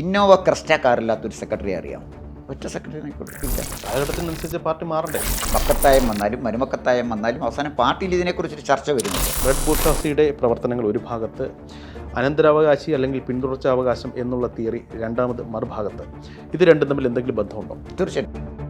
Innova Crysta കാറില്ലാത്തൊരു secretary അറിയാം ഒറ്റ സെക്രട്ടറിനെ കൊടുക്കില്ല കാലഘട്ടത്തിനനുസരിച്ച് പാർട്ടി മാറണ്ടേ? മക്കത്തായം വന്നാലും മരുമക്കത്തായം വന്നാലും അവസാനം പാർട്ടിയിൽ ഇതിനെക്കുറിച്ചൊരു ചർച്ച വരുന്നുണ്ട്. റെഡ് ബൂട്ടാസിയുടെ പ്രവർത്തനങ്ങൾ ഒരു ഭാഗത്ത് അനന്തരാവകാശി അല്ലെങ്കിൽ പിന്തുടർച്ചാവകാശം എന്നുള്ള തിയറി രണ്ടാമത് മറുഭാഗത്ത്. ഇത് രണ്ടും തമ്മിൽ എന്തെങ്കിലും ബന്ധമുണ്ടോ? തീർച്ചയായിട്ടും.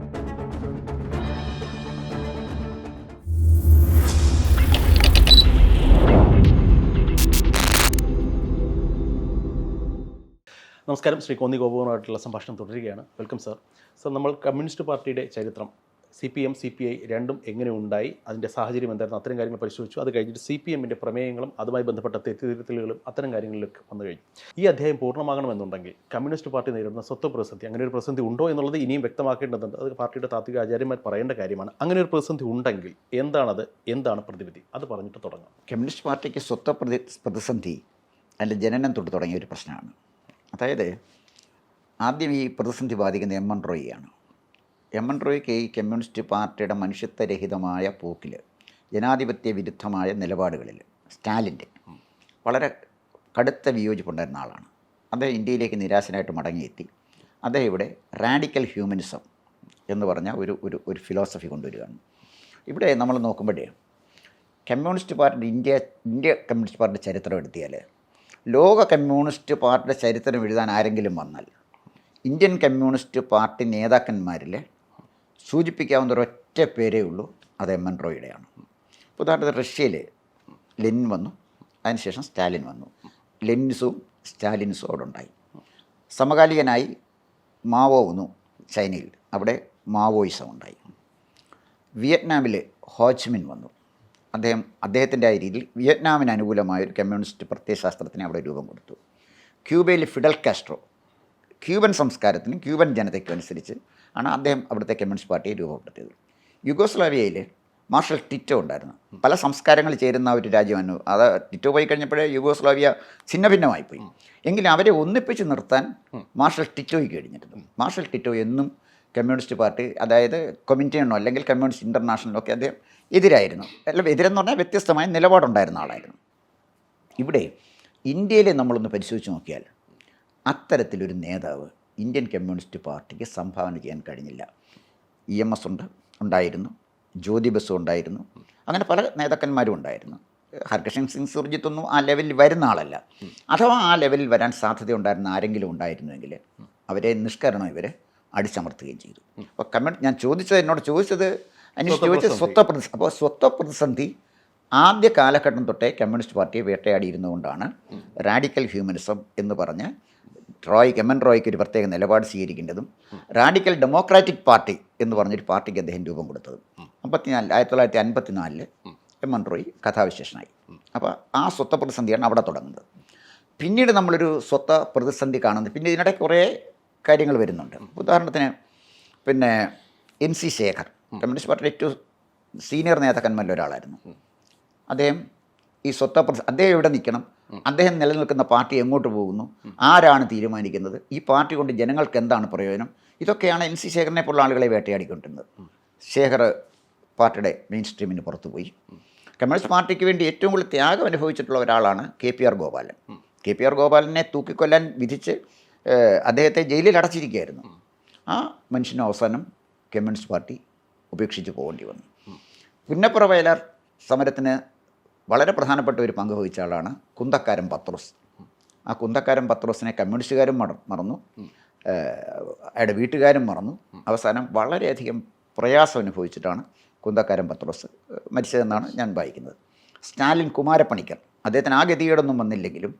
നമസ്കാരം. ശ്രീ കോന്നി ഗോപുവുമായിട്ടുള്ള സംഭാഷണം തുടരുകയാണ്. Welcome sir. സർ നമ്മൾ കമ്മ്യൂണിസ്റ്റ് പാർട്ടിയുടെ ചരിത്രം C P M C P I രണ്ടും എങ്ങനെ ഉണ്ടായി അതിന്റെ സാഹചര്യം എന്തായിരുന്നു അത്തരം കാര്യങ്ങൾ പരിശോധിച്ചു. അത് കഴിഞ്ഞിട്ട് സി പി എമ്മിന്റെ പ്രമേയങ്ങളും അതുമായി ബന്ധപ്പെട്ട തെറ്റിതിരുത്തലുകളും അത്തരം കാര്യങ്ങളിലേക്ക് വന്നു കഴിഞ്ഞു. ഈ അധ്യായം പൂർണമാകണമെന്നുണ്ടെങ്കിൽ കമ്മ്യൂണിസ്റ്റ് പാർട്ടി നേരിടുന്ന സ്വത്ത് പ്രതിസന്ധി അങ്ങനെ ഒരു പ്രതിസന്ധി ഉണ്ടോ എന്നുള്ളത് ഇനിയും വ്യക്തമാക്കേണ്ടതുണ്ട്. അത് പാർട്ടിയുടെ താത്വിക ആചാര്യന്മാർ പറയേണ്ട കാര്യമാണ്. അങ്ങനെ ഒരു പ്രതിസന്ധി ഉണ്ടെങ്കിൽ എന്താണത് എന്താണ് പ്രതിവിധി? അത് പറഞ്ഞിട്ട് തുടങ്ങാം. കമ്മ്യൂണിസ്റ്റ് പാർട്ടിക്ക് സ്വത്വ പ്രതി പ്രതിസന്ധി അതിന്റെ ജനനം തൊട്ട് തുടങ്ങിയ ഒരു പ്രശ്നമാണ്. അതായത് ആദ്യം ഈ പ്രതിസന്ധി ബാധിക്കുന്ന എം എൻ റോയിയാണ്. എം എൻ റോയ്ക്ക് ഈ കമ്മ്യൂണിസ്റ്റ് പാർട്ടിയുടെ മനുഷ്യത്വരഹിതമായ പോക്കിൽ ജനാധിപത്യ വിരുദ്ധമായ നിലപാടുകളിൽ സ്റ്റാലിന്റെ വളരെ കടുത്ത വിയോജിപ്പുണ്ടായിരുന്ന ആളാണ്. അദ്ദേഹം ഇന്ത്യയിലേക്ക് നിരാശനായിട്ട് മടങ്ങിയെത്തി. അദ്ദേഹം ഇവിടെ റാഡിക്കൽ ഹ്യൂമനിസം എന്ന് പറഞ്ഞ ഒരു ഒരു ഒരു ഫിലോസഫി കൊണ്ടുവരികയാണ്. ഇവിടെ നമ്മൾ നോക്കുമ്പോഴേ communist party India India communist പാർട്ടിയുടെ ചരിത്രം എടുത്തിയാൽ ലോക കമ്മ്യൂണിസ്റ്റ് പാർട്ടിയുടെ ചരിത്രം എഴുതാൻ ആരെങ്കിലും വന്നാൽ ഇന്ത്യൻ കമ്മ്യൂണിസ്റ്റ് പാർട്ടി നേതാക്കന്മാരിൽ സൂചിപ്പിക്കാവുന്ന ഒരു ഒറ്റ പേരേ ഉള്ളൂ അത് എം എൻ റോയുടെയാണ് ഉദാഹരണത്തിന് റഷ്യയിൽ ലെനിൻ വന്നു അതിനുശേഷം സ്റ്റാലിൻ വന്നു. ലെനിൻസും സ്റ്റാലിൻസും അവിടെ ഉണ്ടായി. സമകാലികനായി മാവോ വന്നു ചൈനയിൽ. അവിടെ മാവോയിസം ഉണ്ടായി. വിയറ്റ്നാമിൽ ഹോച്ച്മിൻ വന്നു. അദ്ദേഹം അദ്ദേഹത്തിന്റെ രീതിയിൽ വിയറ്റ്നാമിന് അനുകൂലമായ ഒരു കമ്മ്യൂണിസ്റ്റ് പ്രത്യയശാസ്ത്രത്തിന് അവിടെ രൂപം കൊടുത്തു. ക്യൂബയിൽ ഫിഡൽ കാസ്ട്രോ ക്യൂബൻ സംസ്കാരത്തിനും ക്യൂബൻ ജനതയ്ക്കും അനുസരിച്ച് ആണ് അദ്ദേഹം അവിടുത്തെ കമ്മ്യൂണിസ്റ്റ് പാർട്ടിയെ രൂപപ്പെടുത്തിയത്. യുഗോസ്ലാവിയയിൽ മാർഷൽ ടിറ്റോ ഉണ്ടായിരുന്നു. പല സംസ്കാരങ്ങൾ ചേരുന്ന ഒരു രാജ്യമാണ് അത് ടിറ്റോ പോയി കഴിഞ്ഞപ്പോഴേ യുഗോസ്ലാവിയ ഛിന്നഭിന്നമായിപ്പോയി എങ്കിലും അവരെ ഒന്നിപ്പിച്ച് നിർത്താൻ മാർഷൽ ടിറ്റോയ്ക്ക് കഴിഞ്ഞിരുന്നു. മാർഷൽ ടിറ്റോ എന്നും കമ്മ്യൂണിസ്റ്റ് പാർട്ടി അതായത് കൊമിറ്റിയാണോ അല്ലെങ്കിൽ കമ്മ്യൂണിസ്റ്റ് ഇന്റർനാഷണലോ ഒക്കെ അദ്ദേഹം എതിരായിരുന്നു. അല്ല എതിരെന്ന് പറഞ്ഞാൽ വ്യത്യസ്തമായ നിലപാടുണ്ടായിരുന്ന ആളായിരുന്നു. ഇവിടെ ഇന്ത്യയിലെ നമ്മളൊന്ന് പരിശോധിച്ച് നോക്കിയാൽ അത്തരത്തിലൊരു നേതാവ് ഇന്ത്യൻ കമ്മ്യൂണിസ്റ്റ് പാർട്ടിക്ക് സംഭാവന ചെയ്യാൻ കഴിഞ്ഞില്ല. ഇ എം എസ് ഉണ്ട് ഉണ്ടായിരുന്നു. ജ്യോതി ബസു ഉണ്ടായിരുന്നു. അങ്ങനെ പല നേതാക്കന്മാരും ഉണ്ടായിരുന്നു. ഹർകൃഷ്ണൻ സിംഗ് സുർജിത്തൊന്നും ആ ലെവലിൽ വരുന്ന ആളല്ല. അഥവാ ആ ലെവലിൽ വരാൻ സാധ്യത ഉണ്ടായിരുന്ന ആരെങ്കിലും ഉണ്ടായിരുന്നുവെങ്കിൽ അവരെ നിഷ്കരണം ഇവരെ അടിച്ചമർത്തുകയും ചെയ്തു. അപ്പോൾ കമ്മ്യൂണി ഞാൻ ചോദിച്ചത് എന്നോട് ചോദിച്ചത് ചോദിച്ചത് സ്വത്വ പ്രതിസന്ധി. അപ്പോൾ സ്വത്വ പ്രതിസന്ധി ആദ്യ കാലഘട്ടം തൊട്ടേ കമ്മ്യൂണിസ്റ്റ് പാർട്ടിയെ വേട്ടയാടിയിരുന്നുകൊണ്ടാണ് റാഡിക്കൽ ഹ്യൂമനിസം എന്ന് പറഞ്ഞ് റോയ് എം എൻ റോയ്ക്ക് ഒരു പ്രത്യേക നിലപാട് സ്വീകരിക്കേണ്ടതും റാഡിക്കൽ ഡെമോക്രാറ്റിക് പാർട്ടി എന്ന് പറഞ്ഞൊരു പാർട്ടിക്ക് അദ്ദേഹം രൂപം കൊടുത്തതും. അമ്പത്തിനാല് ആയിരത്തി തൊള്ളായിരത്തി അൻപത്തിനാലിൽ എം എൻ റോയ് കഥാവിശേഷനായി. അപ്പോൾ ആ സ്വത്വ പ്രതിസന്ധിയാണ് അവിടെ തുടങ്ങുന്നത്. പിന്നീട് നമ്മളൊരു സ്വത്ത പ്രതിസന്ധി കാണുന്നത്. പിന്നെ ഇതിനിടെ കുറേ കാര്യങ്ങൾ വരുന്നുണ്ട്. ഉദാഹരണത്തിന് പിന്നെ എം സി ശേഖർ. കമ്മ്യൂണിസ്റ്റ് പാർട്ടിയുടെ ഏറ്റവും സീനിയർ നേതാക്കന്മാരിൽ ഒരാളായിരുന്നു. അദ്ദേഹം ഈ സ്വത്ത അദ്ദേഹം എവിടെ നിൽക്കണം. അദ്ദേഹം നിലനിൽക്കുന്ന പാർട്ടി എങ്ങോട്ട് പോകുന്നു? ആരാണ് തീരുമാനിക്കുന്നത്? ഈ പാർട്ടി കൊണ്ട് ജനങ്ങൾക്ക് എന്താണ് പ്രയോജനം? ഇതൊക്കെയാണ് എൻ സി ശേഖരനെ പോലുള്ള ആളുകളെ വേട്ടയാടിക്കൊണ്ടിരുന്നത്. ശേഖർ പാർട്ടിയുടെ മെയിൻ സ്ട്രീമിന് പുറത്തു പോയി. കമ്മ്യൂണിസ്റ്റ് പാർട്ടിക്ക് വേണ്ടി ഏറ്റവും കൂടുതൽ ത്യാഗം അനുഭവിച്ചിട്ടുള്ള ഒരാളാണ് K P R Gopalan. K P R ഗോപാലനെ തൂക്കിക്കൊല്ലാൻ വിധിച്ച് അദ്ദേഹത്തെ ജയിലിൽ അടച്ചിരിക്കുകയായിരുന്നു. ആ മനുഷ്യന് അവസാനം കമ്മ്യൂണിസ്റ്റ് പാർട്ടി ഉപേക്ഷിച്ച് പോകേണ്ടി വന്നു. പുന്നപ്പുറ വയലാർ സമരത്തിന് വളരെ പ്രധാനപ്പെട്ട ഒരു പങ്ക് വഹിച്ച ആളാണ് കുന്തക്കാരൻ പത്രോസ്. ആ കുന്തക്കാരൻ പത്രോസിനെ കമ്മ്യൂണിസ്റ്റുകാരും മറ- മറന്നു. അയാളുടെ വീട്ടുകാരും മറന്നു. അവസാനം വളരെയധികം പ്രയാസം അനുഭവിച്ചിട്ടാണ് കുന്തക്കാരൻ പത്രോസ് മരിച്ചതെന്നാണ് ഞാൻ വായിക്കുന്നത്. സ്റ്റാലിൻ കുമാരപ്പണിക്കർ. അദ്ദേഹത്തിന് ആ ഗതികേടൊന്നും വന്നില്ലെങ്കിലും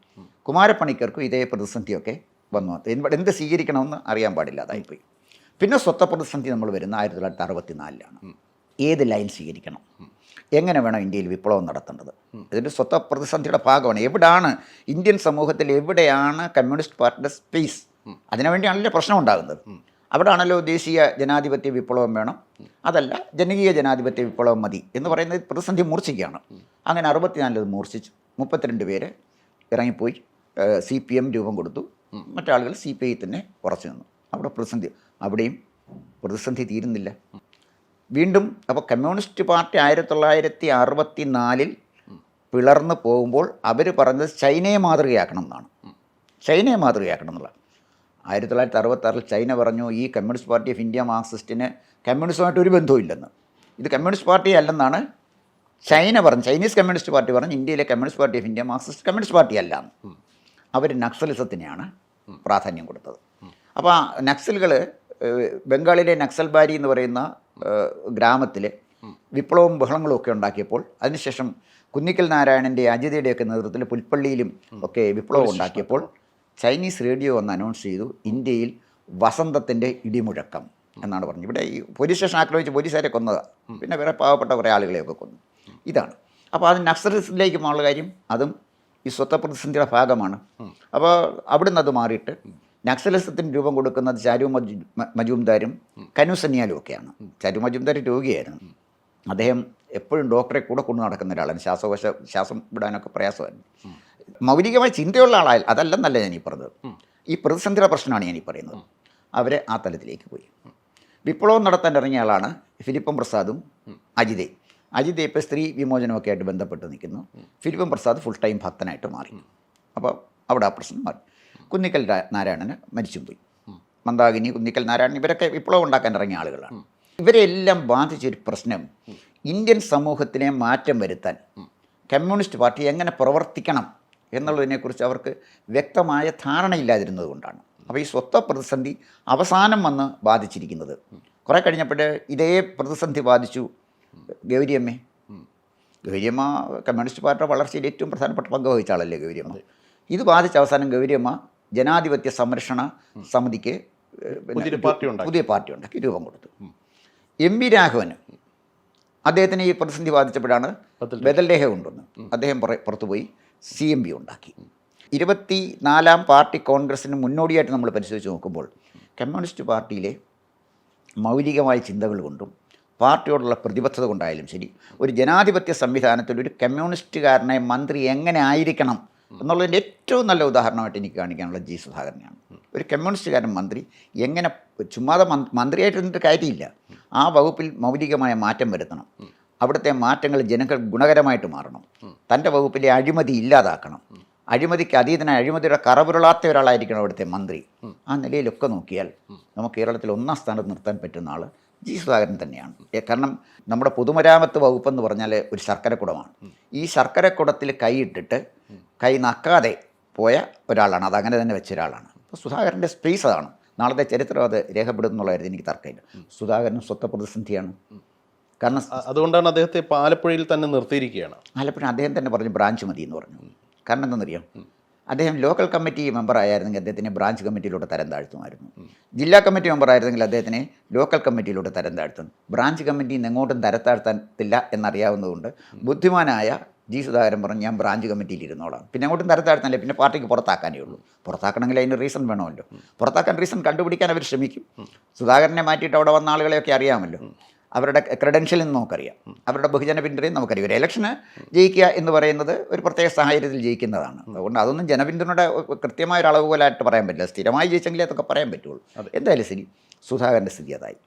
കുമാരപ്പണിക്കർക്കും ഇതേ പ്രതിസന്ധിയൊക്കെ വന്നു. എന്ത് എന്ത് സ്വീകരിക്കണമെന്ന് അറിയാൻ പാടില്ലാതായിപ്പോയി പിന്നെ സ്വത്ത പ്രതിസന്ധി നമ്മൾ വരുന്ന ആയിരത്തി തൊള്ളായിരത്തി അറുപത്തി നാലിലാണ് ഏത് ലൈൻ സ്വീകരിക്കണം? എങ്ങനെ വേണം ഇന്ത്യയിൽ വിപ്ലവം നടത്തേണ്ടത്? ഇതിന്റെ സ്വത്ത പ്രതിസന്ധിയുടെ ഭാഗമാണ്. എവിടെയാണ് ഇന്ത്യൻ സമൂഹത്തിൽ എവിടെയാണ് കമ്മ്യൂണിസ്റ്റ് പാർട്ടിയുടെ സ്പേസ് അതിനുവേണ്ടിയാണല്ലോ പ്രശ്നം ഉണ്ടാകുന്നത് അവിടാണല്ലോ ദേശീയ ജനാധിപത്യ വിപ്ലവം വേണം. അതല്ല ജനകീയ ജനാധിപത്യ വിപ്ലവം മതി എന്ന് പറയുന്നത് പ്രതിസന്ധി മൂർച്ഛിക്കുകയാണ്. അങ്ങനെ അറുപത്തിനാലിൽ മൂർച്ഛിച്ചു. മുപ്പത്തിരണ്ട് പേര് ഇറങ്ങിപ്പോയി. സി പി എം രൂപം കൊടുത്തു. മറ്റാളുകൾ സി പി ഐ തന്നെ ഉറച്ചു നിന്നു. അവിടെ പ്രതിസന്ധി അവിടെയും പ്രതിസന്ധി തീരുന്നില്ല. വീണ്ടും അപ്പോൾ കമ്മ്യൂണിസ്റ്റ് പാർട്ടി ആയിരത്തി തൊള്ളായിരത്തി അറുപത്തി നാലിൽ പിളർന്ന് പോകുമ്പോൾ അവർ പറഞ്ഞത് ചൈനയെ മാതൃകയാക്കണം എന്നാണ്. ചൈനയെ മാതൃകയാക്കണം എന്നുള്ള. ആയിരത്തി തൊള്ളായിരത്തി അറുപത്താറിൽ ചൈന പറഞ്ഞു ഈ കമ്മ്യൂണിസ്റ്റ് പാർട്ടി ഓഫ് ഇന്ത്യ മാർക്സിസ്റ്റിന് കമ്മ്യൂണിസ്റ്റുമായിട്ട് ഒരു ബന്ധവുമില്ലെന്ന്. ഇത് കമ്മ്യൂണിസ്റ്റ് പാർട്ടി അല്ലെന്നാണ് ചൈന പറഞ്ഞു ചൈനീസ് കമ്മ്യൂണിസ്റ്റ് പാർട്ടി പറഞ്ഞു ഇന്ത്യയിലെ communist party of India Marxist communist party അല്ല അവർ നക്സലിസത്തിനെയാണ് പ്രാധാന്യം കൊടുത്തത്. അപ്പോൾ നക്സലുകൾ ബംഗാളിലെ നക്സൽബാരി എന്ന് പറയുന്ന ഗ്രാമത്തിൽ വിപ്ലവവും ബഹളങ്ങളും ഒക്കെ ഉണ്ടാക്കിയപ്പോൾ അതിനുശേഷം കുന്നിക്കൽ നാരായണന്റെ അജിതയുടെയൊക്കെ നേതൃത്വത്തിൽ പുൽപ്പള്ളിയിലും ഒക്കെ വിപ്ലവം ഉണ്ടാക്കിയപ്പോൾ ചൈനീസ് റേഡിയോ ഒന്ന് അനൗൺസ് ചെയ്തു ഇന്ത്യയിൽ വസന്തത്തിന്റെ ഇടിമുഴക്കം എന്നാണ് പറഞ്ഞത്. ഇവിടെ ഈ പോലീസ് സ്റ്റേഷൻ ആക്രമിച്ച് പോലീസുകാരെ കൊന്നതാണ് പിന്നെ വേറെ പാവപ്പെട്ട കുറേ ആളുകളെയൊക്കെ കൊന്നു. ഇതാണ്. അപ്പോൾ അത് നക്സലിസത്തിലേക്ക് മാറുള്ള കാര്യം അതും ഈ സ്വത്ത പ്രതിസന്ധിയുടെ ഭാഗമാണ് അപ്പോൾ അവിടുന്ന് അത് മാറിയിട്ട് നക്സലിസത്തിന് രൂപം കൊടുക്കുന്നത് ചാരു മജു മജുംദാരും കനു സന്യാലും ഒക്കെയാണ്. ചാരു മജുംദാർ രോഗിയായിരുന്നു. അദ്ദേഹം എപ്പോഴും ഡോക്ടറെ കൂടെ കൊണ്ടു നടക്കുന്ന ഒരാളാണ്. ശ്വാസകോശ ശ്വാസം വിടാനൊക്കെ പ്രയാസമായിരുന്നു. മൗലികമായ ചിന്തയുള്ള ആളായാൽ അതല്ലെന്നല്ല ഞാൻ ഈ പറഞ്ഞത്. ഈ പ്രതിസന്ധിയുടെ പ്രശ്നമാണ് ഞാൻ ഈ പറയുന്നത്. അവരെ ആ തലത്തിലേക്ക് പോയി. വിപ്ലവം നടത്താൻ ഇറങ്ങിയ ആളാണ് ഫിലിപ്പം പ്രസാദും അജിതേ. അജിത് ഇപ്പോൾ സ്ത്രീ വിമോചനമൊക്കെ ആയിട്ട് ബന്ധപ്പെട്ട് നിൽക്കുന്നു. ഫിലിപ്പം പ്രസാദ് ഫുൾ ടൈം ഭക്തനായിട്ട് മാറി. അപ്പോൾ അവിടെ ആ പ്രശ്നം മാറി. കുന്നിക്കൽ നാരായണന് മരിച്ചും പോയി. മന്ദാകിനി കുന്നിക്കൽ നാരായണൻ ഇവരൊക്കെ വിപ്ലവം ഉണ്ടാക്കാൻ ഇറങ്ങിയ ആളുകളാണ്. ഇവരെല്ലാം ബാധിച്ചൊരു പ്രശ്നം ഇന്ത്യൻ സമൂഹത്തിനെ മാറ്റം വരുത്താൻ കമ്മ്യൂണിസ്റ്റ് പാർട്ടി എങ്ങനെ പ്രവർത്തിക്കണം എന്നുള്ളതിനെക്കുറിച്ച് അവർക്ക് വ്യക്തമായ ധാരണയില്ലാതിരുന്നത് കൊണ്ടാണ്. അപ്പോൾ ഈ സ്വത്ത പ്രതിസന്ധി അവസാനം വന്ന് ബാധിച്ചിരിക്കുന്നത്. കുറേ കഴിഞ്ഞപ്പോൾ ഇതേ പ്രതിസന്ധി ബാധിച്ചു. ഗൗരിയമ്മേ. ഗൗരിയമ്മ കമ്മ്യൂണിസ്റ്റ് പാർട്ടിയുടെ വളർച്ചയിൽ ഏറ്റവും പ്രധാനപ്പെട്ട പങ്ക് വഹിച്ച ആളല്ലേ ഗൗരിയമ്മ? ഇത് ബാധിച്ച അവസാനം ഗൗരിയമ്മ ജനാധിപത്യ സംരക്ഷണ സമിതിക്ക്. പുതിയ പാർട്ടി ഉണ്ടാക്കി. രൂപം കൊടുത്തു. എം വി രാഘവന് അദ്ദേഹത്തിന് ഈ പ്രതിസന്ധി ബാധിച്ചപ്പോഴാണ് ബദൽ ബദൽരേഖ കൊണ്ടുവന്ന് അദ്ദേഹം പുറ- പുറത്തുപോയി സി എം ബി ഉണ്ടാക്കി. ഇരുപത്തി നാലാം പാർട്ടി കോൺഗ്രസിന് മുന്നോടിയായിട്ട് നമ്മൾ പരിശോധിച്ച് നോക്കുമ്പോൾ കമ്മ്യൂണിസ്റ്റ് പാർട്ടിയിലെ മൗലികമായ ചിന്തകൾ കൊണ്ടും പാർട്ടിയോടുള്ള പ്രതിബദ്ധത കൊണ്ടായാലും ശരി ഒരു ജനാധിപത്യ സംവിധാനത്തിൽ ഒരു കമ്മ്യൂണിസ്റ്റുകാരനെ മന്ത്രി എങ്ങനെ ആയിരിക്കണം എന്നുള്ളതിന്റെ ഏറ്റവും നല്ല ഉദാഹരണമായിട്ട് എനിക്ക് കാണിക്കാനുള്ള ജി സുധാകരനെയാണ്. ഒരു കമ്മ്യൂണിസ്റ്റുകാരൻ മന്ത്രി എങ്ങനെ ചുമ്മാതെ മന്ത്രിയായിട്ട് നിന്നിട്ട് കാര്യമില്ല. ആ വകുപ്പിൽ മൗലികമായ മാറ്റം വരുത്തണം. അവിടുത്തെ മാറ്റങ്ങൾ ജനങ്ങൾ ഗുണകരമായിട്ട് മാറണം. തന്റെ വകുപ്പിലെ അഴിമതി ഇല്ലാതാക്കണം. അഴിമതിക്ക് അതീതനായ അഴിമതിയുടെ കറവുരുളാത്ത ഒരാളായിരിക്കണം അവിടുത്തെ മന്ത്രി. ആ നിലയിലൊക്കെ നോക്കിയാൽ നമുക്ക് കേരളത്തിൽ ഒന്നാം സ്ഥാനത്ത് നിർത്താൻ പറ്റുന്ന ആൾ ജി സുധാകരൻ തന്നെയാണ്. കാരണം നമ്മുടെ പൊതുമരാമത്ത് വകുപ്പെന്ന് പറഞ്ഞാൽ ഒരു ശർക്കരക്കുടമാണ് ഈ ശർക്കരക്കുടത്തിൽ കൈയിട്ടിട്ട് കൈ നക്കാതെ പോയ ഒരാളാണ്. അതങ്ങനെ തന്നെ വെച്ച ഒരാളാണ്. അപ്പോൾ സുധാകരന്റെ സ്പേസ് അതാണ് നാളത്തെ ചരിത്രം അത് രേഖപ്പെടുത്തുന്നുള്ള കാര്യത്തിൽ എനിക്ക് തർക്കമില്ല. സുധാകരൻ സ്വത്ത പ്രതിസന്ധിയാണ്. കാരണം അതുകൊണ്ടാണ് അദ്ദേഹത്തെ ആലപ്പുഴയിൽ തന്നെ നിർത്തിയിരിക്കുകയാണ്. ആലപ്പുഴ അദ്ദേഹം തന്നെ പറഞ്ഞു ബ്രാഞ്ച് മതി എന്ന് പറഞ്ഞു കാരണം എന്തെന്നറിയാം അദ്ദേഹം ലോക്കൽ കമ്മിറ്റി മെമ്പർ ആയിരുന്നെങ്കിൽ അദ്ദേഹത്തിനെ ബ്രാഞ്ച് കമ്മിറ്റിയിലൂടെ തരം താഴ്ത്തുമായിരുന്നു. ജില്ലാ കമ്മിറ്റി മെമ്പർ ആയിരുന്നെങ്കിൽ അദ്ദേഹത്തിനെ ലോക്കൽ കമ്മിറ്റിയിലൂടെ തരം താഴ്ത്തും. ബ്രാഞ്ച് കമ്മിറ്റിയിൽ നിന്ന് എങ്ങോട്ടും തരത്താഴ്ത്തത്തില്ല എന്നറിയാവുന്നതുകൊണ്ട് ബുദ്ധിമാനായ ജി സുധാകരൻ പറഞ്ഞു ഞാൻ ബ്രാഞ്ച് കമ്മിറ്റിയിൽ ഇരുന്നോളാം. പിന്നെ അങ്ങോട്ടും തരത്താഴ്ത്തല്ലേ പിന്നെ പാർട്ടിക്ക് പുറത്താക്കാനേ ഉള്ളൂ. പുറത്താക്കണമെങ്കിൽ അതിന് റീസൺ വേണമല്ലോ. പുറത്താക്കാൻ റീസൺ കണ്ടുപിടിക്കാൻ അവർ ശ്രമിക്കും. സുധാകരനെ മാറ്റിയിട്ട് അവിടെ വന്ന ആളുകളെയൊക്കെ അറിയാമല്ലോ. അവരുടെ ക്രെഡൻഷ്യൽ നിന്ന് നമുക്കറിയാം. അവരുടെ ബഹുജന പിന്തുണയും നമുക്കറിയാം. ഒരു ഇലക്ഷന് ജയിക്കുക എന്ന് പറയുന്നത് ഒരു പ്രത്യേക സാഹചര്യത്തിൽ ജയിക്കുന്നതാണ്. അതുകൊണ്ട് അതൊന്നും ജനപിന്തുണയുടെ കൃത്യമായ ഒരു അളവ് പോലായിട്ട് പറയാൻ പറ്റില്ല. സ്ഥിരമായി ജയിച്ചെങ്കിലേ അതൊക്കെ പറയാൻ പറ്റുള്ളൂ. എന്തായാലും ശരി സുധാകരന്റെ സ്ഥിതി അതായി.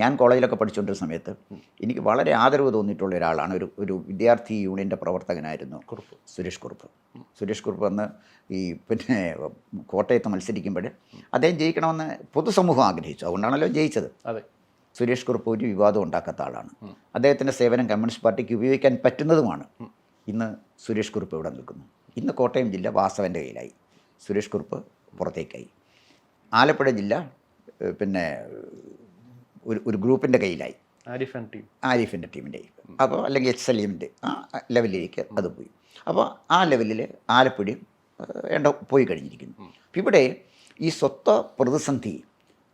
ഞാൻ കോളേജിലൊക്കെ പഠിച്ചുകൊണ്ടിരുന്ന സമയത്ത് എനിക്ക് വളരെ ആദരവ് തോന്നിയിട്ടുള്ള ഒരാളാണ് ഒരു ഒരു വിദ്യാർത്ഥി യൂണിയന്റെ പ്രവർത്തകനായിരുന്നു കുറുപ്പ്. സുരേഷ് കുറുപ്പ്. സുരേഷ് കുറുപ്പ് അന്ന് ഈ പിന്നെ കോട്ടയത്ത് മത്സരിക്കുമ്പോൾ അദ്ദേഹം ജയിക്കണമെന്ന് പൊതുസമൂഹം ആഗ്രഹിച്ചു. അതുകൊണ്ടാണല്ലോ ജയിച്ചത്. അതെ. സുരേഷ് കുറുപ്പ് ഒരു വിവാദം ഉണ്ടാക്കാത്ത ആളാണ്. അദ്ദേഹത്തിന്റെ സേവനം കമ്മ്യൂണിസ്റ്റ് പാർട്ടിക്ക് ഉപയോഗിക്കാൻ പറ്റുന്നതുമാണ്. ഇന്ന് സുരേഷ് കുറുപ്പ് ഇവിടെ നിൽക്കുന്നു. ഇന്ന് കോട്ടയം ജില്ല വാസവന്റെ കയ്യിലായി. സുരേഷ് കുറുപ്പ് പുറത്തേക്കായി. ആലപ്പുഴ ജില്ല പിന്നെ ഒരു ഒരു ഗ്രൂപ്പിന്റെ കയ്യിലായി. ആരിഫിന്റെ ടീമിന്റെ അപ്പോൾ അല്ലെങ്കിൽ എച്ച് സലീമിന്റെ ആ ലെവലിലേക്ക് അത് പോയി. അപ്പോൾ ആ ലെവലിൽ ആലപ്പുഴയും വേണ്ട പോയി കഴിഞ്ഞിരിക്കുന്നു. ഇവിടെ ഈ സ്വത്വ പ്രതിസന്ധി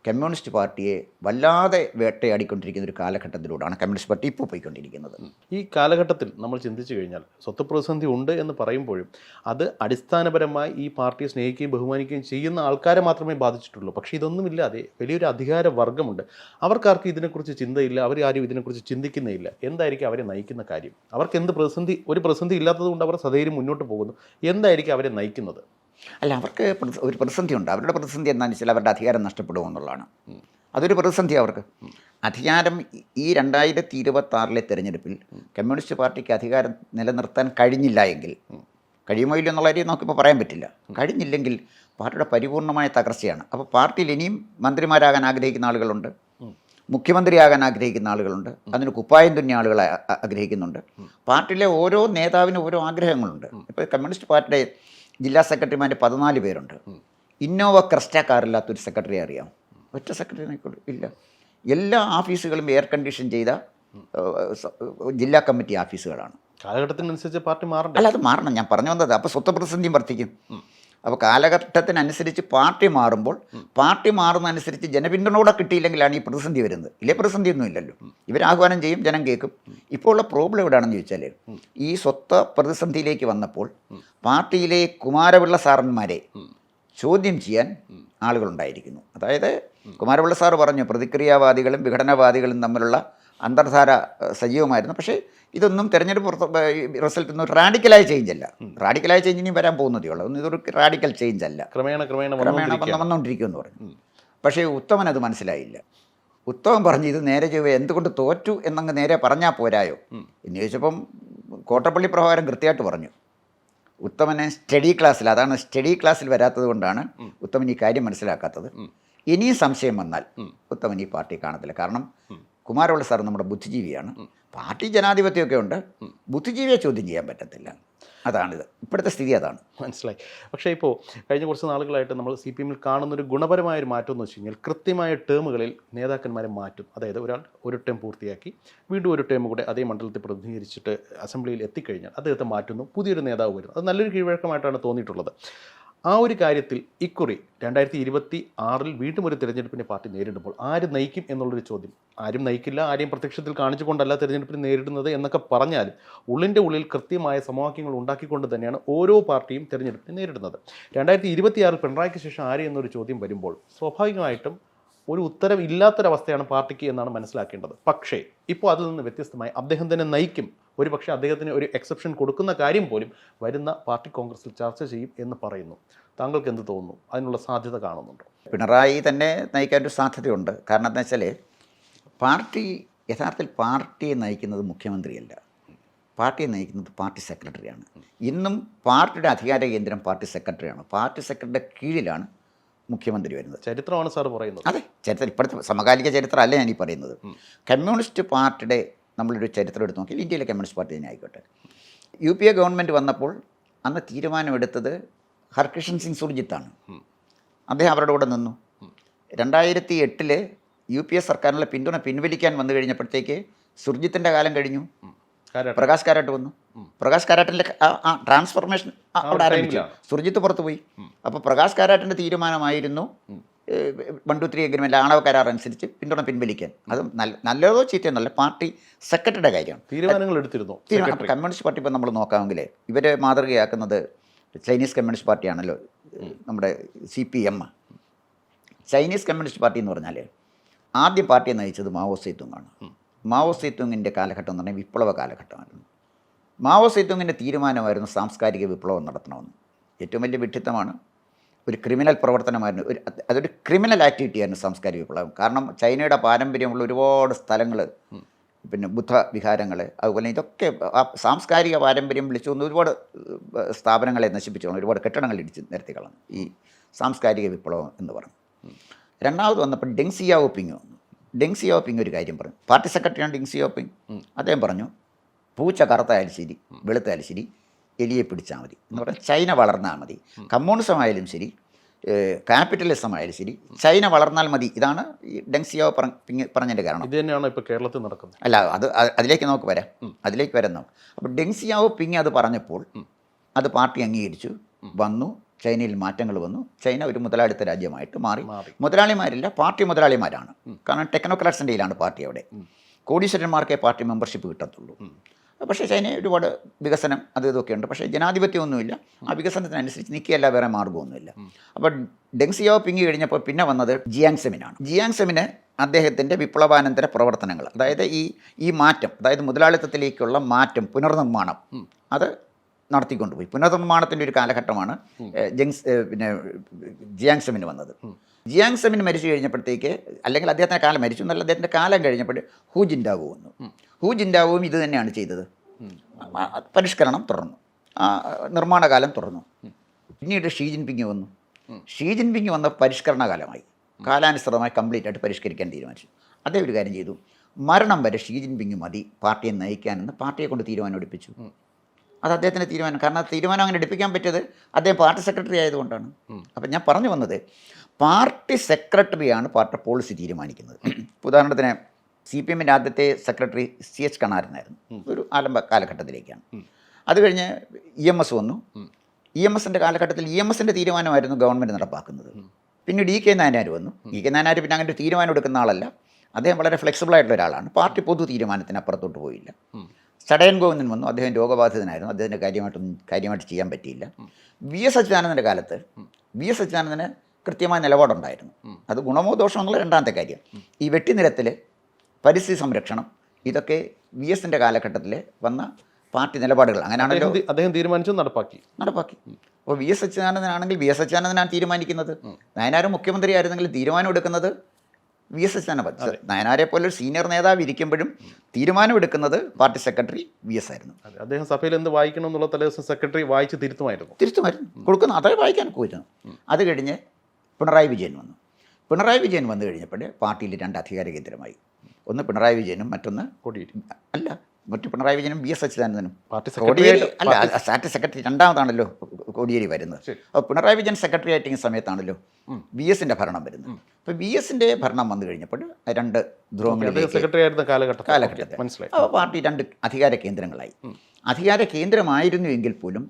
കമ്മ്യൂണിസ്റ്റ് പാർട്ടിയെ വല്ലാതെ വേട്ടയാടിക്കൊണ്ടിരിക്കുന്ന ഒരു കാലഘട്ടത്തിലൂടെയാണ് കമ്മ്യൂണിസ്റ്റ് പാർട്ടി ഇപ്പോൾ പോയിക്കൊണ്ടിരിക്കുന്നത്. ഈ കാലഘട്ടത്തിൽ നമ്മൾ ചിന്തിച്ചു കഴിഞ്ഞാൽ സ്വത്ത് പ്രതിസന്ധി ഉണ്ട് എന്ന് പറയുമ്പോഴും അത് അടിസ്ഥാനപരമായി ഈ പാർട്ടിയെ സ്നേഹിക്കുകയും ബഹുമാനിക്കുകയും ചെയ്യുന്ന ആൾക്കാരെ മാത്രമേ ബാധിച്ചിട്ടുള്ളൂ. പക്ഷേ ഇതൊന്നുമില്ലാതെ വലിയൊരു അധികാര വർഗമുണ്ട്. അവർക്കാർക്കും ഇതിനെക്കുറിച്ച് ചിന്തയില്ല. അവരാരും ഇതിനെക്കുറിച്ച് ചിന്തിക്കുന്നില്ല എന്തായിരിക്കും അവരെ നയിക്കുന്ന കാര്യം? അവർക്ക് എന്ത് പ്രതിസന്ധി ഒരു പ്രതിസന്ധി ഇല്ലാത്തതുകൊണ്ട് അവർ സധൈര്യം മുന്നോട്ട് പോകുന്നു. എന്തായിരിക്കും അവരെ നയിക്കുന്നത്? അല്ല അവർക്ക് ഒരു പ്രതിസന്ധി ഉണ്ട് അവരുടെ പ്രതിസന്ധി എന്താണെന്ന് വെച്ചാൽ അവരുടെ അധികാരം നഷ്ടപ്പെടുമോ എന്നുള്ളതാണ്. അതൊരു പ്രതിസന്ധി അവർക്ക്. അധികാരം ഈ- രണ്ടായിരത്തി ഇരുപത്തി ആറിലെ തെരഞ്ഞെടുപ്പിൽ കമ്മ്യൂണിസ്റ്റ് പാർട്ടിക്ക് അധികാരം നിലനിർത്താൻ കഴിഞ്ഞില്ല എങ്കിൽ കഴിയുമോ ഇല്ലയോ എന്നുള്ള കാര്യം നമുക്കിപ്പോൾ പറയാൻ പറ്റില്ല. കഴിഞ്ഞില്ലെങ്കിൽ പാർട്ടിയുടെ പരിപൂർണമായ തകർച്ചയാണ്. അപ്പോൾ പാർട്ടിയിൽ ഇനിയും മന്ത്രിമാരാകാൻ ആഗ്രഹിക്കുന്ന ആളുകളുണ്ട്. മുഖ്യമന്ത്രിയാകാൻ ആഗ്രഹിക്കുന്ന ആളുകളുണ്ട്. അതിന് കുപ്പായം തുന്നിയ ആളുകൾ ആ- ആ- ആഗ്രഹിക്കുന്നുണ്ട് പാർട്ടിയിലെ ഓരോ നേതാവിനും ഓരോ ആഗ്രഹങ്ങളുണ്ട്. ഇപ്പോൾ കമ്മ്യൂണിസ്റ്റ് പാർട്ടിയുടെ ജില്ലാ സെക്രട്ടറിമാർ പതിനാല് പേരുണ്ട്. ഇന്നോവ ക്രസ്റ്റ കാറില്ലാത്തൊരു സെക്രട്ടറി അറിയാം ഒറ്റ സെക്രട്ടറിനെ ഇല്ല. എല്ലാ ഓഫീസുകളും എയർ കണ്ടീഷൻ ചെയ്ത ജില്ലാ കമ്മിറ്റി ഓഫീസുകളാണ്. കാലഘട്ടത്തിനനുസരിച്ച് പാർട്ടി മാറണം അല്ല അത് മാറണം. ഞാൻ പറഞ്ഞു വന്നത് അപ്പോൾ സ്വത്ത് പ്രതിസന്ധിയും വർദ്ധിക്കും. അപ്പോൾ കാലഘട്ടത്തിനനുസരിച്ച് പാർട്ടി മാറുമ്പോൾ പാർട്ടി മാറുന്നതനുസരിച്ച് ജനപിന്തുണ കൂടെ കിട്ടിയില്ലെങ്കിലാണ് ഈ പ്രതിസന്ധി വരുന്നത്. ഇല്ലേ പ്രതിസന്ധി ഒന്നും ഇല്ലല്ലോ. ഇവർ ആഹ്വാനം ചെയ്യും ജനം കേൾക്കും. ഇപ്പോൾ ഉള്ള പ്രോബ്ലം എവിടെയാണെന്ന് ചോദിച്ചാൽ ഈ സ്വത്ത് പ്രതിസന്ധിയിലേക്ക് വന്നപ്പോൾ പാർട്ടിയിലെ കുമാരപിള്ള സാറന്മാരെ ചോദ്യം ചെയ്യാൻ ആളുകളുണ്ടായിരിക്കുന്നു. അതായത് കുമാരപിള്ള സാറ് പറഞ്ഞു പ്രതിക്രിയാവാദികളും വിഘടനവാദികളും തമ്മിലുള്ള അന്തർധാര സജീവമായിരുന്നു. പക്ഷേ ഇതൊന്നും തെരഞ്ഞെടുപ്പ് റിസൾട്ട് ഒന്നും റാഡിക്കലായ ചേഞ്ച് അല്ല റാഡിക്കലായ ചേഞ്ച് ഇനി വരാൻ പോകുന്നതേ ഉള്ളൂ. ഒന്നും ഇതൊരു റാഡിക്കൽ ചേഞ്ച് അല്ല ക്രമേണ ക്രമേണ ക്രമേണ വന്ന് എന്ന് വന്നുകൊണ്ടിരിക്കുമെന്ന് പറഞ്ഞു പക്ഷേ ഉത്തമൻ അത് മനസ്സിലായില്ല. ഉത്തമൻ പറഞ്ഞു ഇത് നേരെ ചെയ്യുക എന്തുകൊണ്ട് തോറ്റു എന്നങ്ങ് നേരെ പറഞ്ഞാൽ പോരായോ? എന്ന് ചോദിച്ചപ്പം കോട്ടപ്പള്ളി പ്രഭാകരൻ കൃത്യമായിട്ട് പറഞ്ഞു. ഉത്തമനെ സ്റ്റഡി ക്ലാസ്സിൽ അതാണ് സ്റ്റഡി ക്ലാസ്സിൽ വരാത്തത് കൊണ്ടാണ് ഉത്തമൻ ഈ കാര്യം മനസ്സിലാക്കാത്തത്. ഇനിയും സംശയം വന്നാൽ ഉത്തമൻ ഈ പാർട്ടി കാണത്തില്ല. കാരണം കുമാരപിള്ള സാർ നമ്മുടെ ബുദ്ധിജീവിയാണ്. പാർട്ടി ജനാധിപത്യമൊക്കെ ഉണ്ട്. ബുദ്ധിജീവിയെ ചോദ്യം ചെയ്യാൻ പറ്റത്തില്ല. അതാണിത്. ഇപ്പോഴത്തെ സ്ഥിതി അതാണ്. മനസ്സിലായി. പക്ഷേ ഇപ്പോൾ കഴിഞ്ഞ കുറച്ച് നാളുകളായിട്ട് നമ്മൾ സി പി എമ്മിൽ കാണുന്നൊരു ഗുണപരമായ ഒരു മാറ്റം എന്ന് വെച്ച് കഴിഞ്ഞാൽ കൃത്യമായ ടേമുകളിൽ നേതാക്കന്മാരെ മാറ്റും. അതായത് ഒരാൾ ഒരു ടേം പൂർത്തിയാക്കി വീണ്ടും ഒരു ടേം കൂടെ അതേ മണ്ഡലത്തിൽ പ്രതിനിധീകരിച്ചിട്ട് അസംബ്ലിയിൽ എത്തിക്കഴിഞ്ഞാൽ അദ്ദേഹത്തെ മാറ്റുന്നു പുതിയൊരു നേതാവ് വരുന്നു. അത് നല്ലൊരു കീഴ്വഴക്കമായിട്ടാണ് തോന്നിയിട്ടുള്ളത്. ആ ഒരു കാര്യത്തിൽ ഇക്കുറി രണ്ടായിരത്തി ഇരുപത്തി ആറിൽ വീണ്ടും ഒരു തിരഞ്ഞെടുപ്പിനെ പാർട്ടി നേരിടുമ്പോൾ ആര് നയിക്കും എന്നുള്ളൊരു ചോദ്യം. ആരും നയിക്കില്ല ആരെയും പ്രത്യക്ഷത്തിൽ കാണിച്ചുകൊണ്ടല്ല തിരഞ്ഞെടുപ്പിനെ നേരിടുന്നത് എന്നൊക്കെ പറഞ്ഞാൽ ഉള്ളിന്റെ ഉള്ളിൽ കൃത്യമായ സമവാക്യങ്ങൾ ഉണ്ടാക്കിക്കൊണ്ട് തന്നെയാണ് ഓരോ പാർട്ടിയും തിരഞ്ഞെടുപ്പിനെ നേരിടുന്നത്. രണ്ടായിരത്തി ഇരുപത്തിയാറിൽ പിണറായിക്ക് ശേഷം ആര് എന്നൊരു ചോദ്യം വരുമ്പോൾ സ്വാഭാവികമായിട്ടും ഒരു ഉത്തരം ഇല്ലാത്തൊരവസ്ഥയാണ് പാർട്ടിക്ക് എന്നാണ് മനസ്സിലാക്കേണ്ടത്. പക്ഷേ ഇപ്പോൾ അതിൽ നിന്ന് വ്യത്യസ്തമായി അദ്ദേഹം തന്നെ നയിക്കും. ഒരു പക്ഷേ അദ്ദേഹത്തിന് ഒരു എക്സെപ്ഷൻ കൊടുക്കുന്ന കാര്യം പോലും വരുന്ന പാർട്ടി കോൺഗ്രസിൽ ചർച്ച ചെയ്യും എന്ന് പറയുന്നു. താങ്കൾക്ക് എന്ത് തോന്നുന്നു? അതിനുള്ള സാധ്യത കാണുന്നുണ്ടോ? പിണറായി തന്നെ നയിക്കാൻ ഒരു സാധ്യതയുണ്ട്. കാരണം എന്താ വെച്ചാൽ പാർട്ടി യഥാർത്ഥത്തിൽ പാർട്ടിയെ നയിക്കുന്നത് മുഖ്യമന്ത്രിയല്ല. പാർട്ടിയെ നയിക്കുന്നത് പാർട്ടി സെക്രട്ടറിയാണ്. ഇന്നും പാർട്ടിയുടെ അധികാര കേന്ദ്രം പാർട്ടി സെക്രട്ടറിയാണ്. പാർട്ടി സെക്രട്ടറിയുടെ കീഴിലാണ് മുഖ്യമന്ത്രി വരുന്നത്. ചരിത്രമാണ് സാർ പറയുന്നത്. അതെ ചരിത്രം. ഇപ്പോഴത്തെ സമകാലിക ചരിത്രമല്ല ഞാൻ ഈ പറയുന്നത്. കമ്മ്യൂണിസ്റ്റ് പാർട്ടിയുടെ നമ്മളൊരു ചരിത്രം എടുത്ത് നോക്കിയാൽ ഇന്ത്യയിലെ കമ്മ്യൂണിസ്റ്റ് പാർട്ടി തന്നെ ആയിക്കോട്ടെ. യു പി എ ഗവൺമെന്റ് വന്നപ്പോൾ അന്ന് തീരുമാനമെടുത്തത് ഹർകൃഷ്ണൻ സിംഗ് സുർജിത്താണ്. അദ്ദേഹം അവരുടെ കൂടെ നിന്നു. രണ്ടായിരത്തി എട്ടിൽ യു പി എ സർക്കാരിനുള്ള പിന്തുണ പിൻവലിക്കാൻ വന്നു കഴിഞ്ഞപ്പോഴത്തേക്ക് സുർജിത്തിന്റെ കാലം കഴിഞ്ഞു. പ്രകാശ് കാരാട്ട് വന്നു. പ്രകാശ് കാരാട്ടിന്റെ ആ- ട്രാൻസ്ഫോർമേഷൻ അവിടെ ആരംഭിച്ചു. സുർജിത്ത് പുറത്തുപോയി. അപ്പോൾ പ്രകാശ് കാരാട്ടിന്റെ തീരുമാനമായിരുന്നു വൺ ടു ത്രീ അഗ്രിമെന്റ് ആണവ കരാർ അനുസരിച്ച് പിന്തുണ പിൻവലിക്കാൻ. അത് നല്ല നല്ലതോ ചീത്തയെന്നല്ല പാർട്ടി സെക്രട്ടറിയുടെ കാര്യമാണ്. തീരുമാനങ്ങൾ എടുത്തിരുന്നു. തീരുമാനം കമ്മ്യൂണിസ്റ്റ് പാർട്ടി ഇപ്പം നമ്മൾ നോക്കാമെങ്കിൽ ഇവരെ മാതൃകയാക്കുന്നത് ചൈനീസ് കമ്മ്യൂണിസ്റ്റ് പാർട്ടിയാണല്ലോ നമ്മുടെ C P M Chinese communist party എന്ന് പറഞ്ഞാൽ ആദ്യം പാർട്ടിയെ നയിച്ചത് മാവോ സേത്തുങ്ങാണ് മാവോ സേത്തുങ്ങിന്റെ കാലഘട്ടം എന്ന് പറഞ്ഞാൽ വിപ്ലവ കാലഘട്ടമായിരുന്നു മാവോ സേത്തുങ്ങിന്റെ തീരുമാനമായിരുന്നു സാംസ്കാരിക വിപ്ലവം നടത്തണമെന്ന്. ഏറ്റവും വലിയ വിഡ്ഢിത്തമാണ് ഒരു ക്രിമിനൽ പ്രവർത്തനമായിരുന്നു. ഒരു അതൊരു ക്രിമിനൽ ആക്ടിവിറ്റിയായിരുന്നു സാംസ്കാരിക വിപ്ലവം. കാരണം ചൈനയുടെ പാരമ്പര്യമുള്ള ഒരുപാട് സ്ഥലങ്ങൾ പിന്നെ ബുദ്ധ വിഹാരങ്ങൾ അതുപോലെ ഇതൊക്കെ സാംസ്കാരിക പാരമ്പര്യം വിളിച്ചു വന്ന് ഒരുപാട് സ്ഥാപനങ്ങളെ നശിപ്പിച്ചു കൊണ്ട് ഒരുപാട് കെട്ടിടങ്ങൾ ഇടിച്ച് നിരത്തി കളഞ്ഞു ഈ സാംസ്കാരിക വിപ്ലവം എന്ന് പറഞ്ഞു രണ്ടാമത് വന്നപ്പോൾ ഡെങ് സിയാവോ പിങ് വന്നു. ഡെങ് സിയാവോ പിങ് ഒരു കാര്യം പറഞ്ഞു. പാർട്ടി സെക്രട്ടറിയാണ് ഡെങ് സിയാവോ പിങ് അദ്ദേഹം പറഞ്ഞു പൂച്ച കറുത്തായാലും ശരി വെളുത്തായാലും ശരി എലിയെ പിടിച്ചാൽ മതി എന്ന് പറഞ്ഞാൽ ചൈന വളർന്നാൽ മതി. കമ്മ്യൂണിസം ആയാലും ശരി ക്യാപിറ്റലിസം ആയാലും ശരി ചൈന വളർന്നാൽ മതി. ഇതാണ് ഈ ഡെങ് സിയാവോ പറഞ്ഞതിന്റെ കാരണം. ഇത് തന്നെയാണ് ഇപ്പോൾ കേരളത്തിൽ നടക്കുന്നത്. അല്ല അത് അതിലേക്ക് നമുക്ക് വരാം. അതിലേക്ക് വരാം നമുക്ക്. അപ്പോൾ ഡെങ്സിയാവ് പിങ് അത് പറഞ്ഞപ്പോൾ അത് പാർട്ടി അംഗീകരിച്ചു വന്നു ചൈനയിൽ മാറ്റങ്ങൾ വന്നു. ചൈന ഒരു മുതലാളിത്ത രാജ്യമായിട്ട് മാറി. മാറി. മുതലാളിമാരില്ല പാർട്ടി മുതലാളിമാരാണ്. കാരണം ടെക്നോക്രാറ്റ്സിന്റെയിലാണ് പാർട്ടി അവിടെ. കോടീശ്വരന്മാർക്കേ പാർട്ടി മെമ്പർഷിപ്പ് കിട്ടത്തുള്ളൂ. പക്ഷേ ചൈനയിൽ ഒരുപാട് വികസനം അത് ഇതൊക്കെ ഉണ്ട്. പക്ഷേ ജനാധിപത്യമൊന്നുമില്ല. ആ വികസനത്തിനനുസരിച്ച് നിൽക്കുകയല്ല വേറെ മാർഗമൊന്നുമില്ല. അപ്പോൾ ഡെങ് സിയാവോ പിങ്ങി കഴിഞ്ഞപ്പോൾ പിന്നെ വന്നത് ജിയാങ് സെമിനാണ്. ജിയാങ് സെമിന് അദ്ദേഹത്തിന്റെ വിപ്ലവാനന്തര പ്രവർത്തനങ്ങൾ അതായത് ഈ ഈ മാറ്റം അതായത് മുതലാളിത്തത്തിലേക്കുള്ള മാറ്റം പുനർനിർമ്മാണം അത് നടത്തിക്കൊണ്ടുപോയി. പുനർനിർമ്മാണത്തിന്റെ ഒരു കാലഘട്ടമാണ് ജെങ്സ് പിന്നെ ജിയാങ് സെമിന് വന്നത്. ജിയാങ് സെമിന് മരിച്ചു കഴിഞ്ഞപ്പോഴത്തേക്ക് അല്ലെങ്കിൽ അദ്ദേഹത്തിന്റെ കാലം മരിച്ചു എന്നല്ല അദ്ദേഹത്തിന്റെ കാലം കഴിഞ്ഞപ്പോൾ ഹൂ ജിൻഡാവു വന്നു. ഹൂ ജിൻഡാവുവും ഇത് തന്നെയാണ് ചെയ്തത്. പരിഷ്കരണം തുടർന്നു. നിർമ്മാണകാലം തുടർന്നു. പിന്നീട് ഷീ ജിൻപിങ് വന്നു. ഷീ ജിൻപിങ് വന്ന പരിഷ്കരണ കാലമായി കാലാനുസൃതമായി കംപ്ലീറ്റ് ആയിട്ട് പരിഷ്കരിക്കാൻ തീരുമാനിച്ചു. അതേ ഒരു കാര്യം ചെയ്തു. മരണം വരെ ഷീ ജിൻപിങ് മതി പാർട്ടിയെ നയിക്കാനെന്ന് പാർട്ടിയെ കൊണ്ട് തീരുമാനം എടുപ്പിച്ചു അത് അദ്ദേഹത്തിന്റെ തീരുമാനം. കാരണം ആ തീരുമാനം അങ്ങനെ എടുപ്പിക്കാൻ പറ്റിയത് അദ്ദേഹം പാർട്ടി സെക്രട്ടറി ആയതുകൊണ്ടാണ്. അപ്പം ഞാൻ പറഞ്ഞു വന്നത് പാർട്ടി സെക്രട്ടറിയാണ് പാർട്ടി പോളിസി തീരുമാനിക്കുന്നത്. ഉദാഹരണത്തിന് സി പി എമ്മിന്റെ ആദ്യത്തെ സെക്രട്ടറി സി എച്ച് കണാരനായിരുന്നു ഒരു ആലംബ കാലഘട്ടത്തിലേക്കാണ്. അത് കഴിഞ്ഞ് ഇ എം എസ് വന്നു. ഇ എം എസിന്റെ കാലഘട്ടത്തിൽ ഇ എം എസിന്റെ തീരുമാനമായിരുന്നു ഗവൺമെന്റ് നടപ്പാക്കുന്നത്. പിന്നെ ഇ കെ നായനാർ വന്നു. ഇ കെ നായനാർ പിന്നെ അങ്ങനെ ഒരു തീരുമാനം എടുക്കുന്ന ആളല്ല. അദ്ദേഹം വളരെ ഫ്ലെക്സിബിൾ ആയിട്ടുള്ള ഒരാളാണ്. പാർട്ടി പൊതു തീരുമാനത്തിന് അപ്പുറത്തോട്ട് പോയില്ല. ചടയൻ ഗോവിന്ദൻ വന്നു. അദ്ദേഹം രോഗബാധിതനായിരുന്നു. അദ്ദേഹത്തിന് കാര്യമായിട്ടൊന്നും കാര്യമായിട്ട് ചെയ്യാൻ പറ്റിയില്ല. വി എസ് അച്യുതാനന്ദന്റെ കാലത്ത് വി എസ് അച്യുതാനന്ദന് കൃത്യമായ നിലപാടുണ്ടായിരുന്നു. അത് ഗുണമോ ദോഷമോ എന്നുള്ള രണ്ടാമത്തെ കാര്യം. ഈ വെട്ടിനിരത്തിൽ പരിസ്ഥിതി സംരക്ഷണം ഇതൊക്കെ വി എസിന്റെ കാലഘട്ടത്തിൽ വന്ന പാർട്ടി നിലപാടുകൾ. അങ്ങനെയാണല്ലോ അദ്ദേഹം തീരുമാനിച്ചു നടപ്പാക്കി. നടപ്പാക്കി. അപ്പോൾ വി എസ് അച്യുതാനന്ദനാണെങ്കിൽ വി എസ് അച്യുതാനന്ദനാണ് തീരുമാനിക്കുന്നത്. നയനാരും മുഖ്യമന്ത്രി ആയിരുന്നെങ്കിൽ തീരുമാനം എടുക്കുന്നത് വി എസ് അച്യുതാനന്ദ നയനാരെ പോലെ ഒരു സീനിയർ നേതാവ് ഇരിക്കുമ്പോഴും തീരുമാനം എടുക്കുന്നത് പാർട്ടി സെക്രട്ടറി വി എസ് ആയിരുന്നു. അദ്ദേഹം സഭയിൽ എന്ത് വായിക്കണം എന്നുള്ള തലേദിവസം സെക്രട്ടറി വായിച്ച് തിരുത്തുമായിരുന്നു. തിരുത്തുമായിരുന്നു. കൊടുക്കുന്ന. അതേ വായിക്കാൻ പോയിരുന്നു. അത് കഴിഞ്ഞ് പിണറായി വിജയൻ വന്നു. പിണറായി വിജയൻ വന്നു കഴിഞ്ഞപ്പോൾ പാർട്ടിയിൽ രണ്ട് അധികാര കേന്ദ്രമായി. ഒന്ന് പിണറായി വിജയനും മറ്റൊന്ന് കൊടിയേരി. അല്ല മറ്റു പിണറായി വിജയനും ബി എസ് അച്യുതാനന്ദനും പാർട്ടി കോടിയേരി അല്ല സ്റ്റാറ്റ് സെക്രട്ടറി രണ്ടാമതാണല്ലോ കോടിയേരി വരുന്നത്. അപ്പോൾ പിണറായി വിജയൻ സെക്രട്ടറി ആയിട്ടിരിക്കുന്ന സമയത്താണല്ലോ ബി എസിന്റെ ഭരണം വരുന്നത്. അപ്പോൾ ബി എസിന്റെ ഭരണം വന്നു കഴിഞ്ഞപ്പോൾ രണ്ട് ദ്രോഹങ്ങളിലേക്ക് ധ്രുവങ്ങളിലേക്ക് സെക്രട്ടറി ആയിരുന്ന കാലഘട്ടത്തിൽ. കാലഘട്ടത്തിൽ. മനസ്സിലായി. അപ്പോൾ പാർട്ടി രണ്ട് അധികാര കേന്ദ്രങ്ങളായി. അധികാര കേന്ദ്രമായിരുന്നു എങ്കിൽ പോലും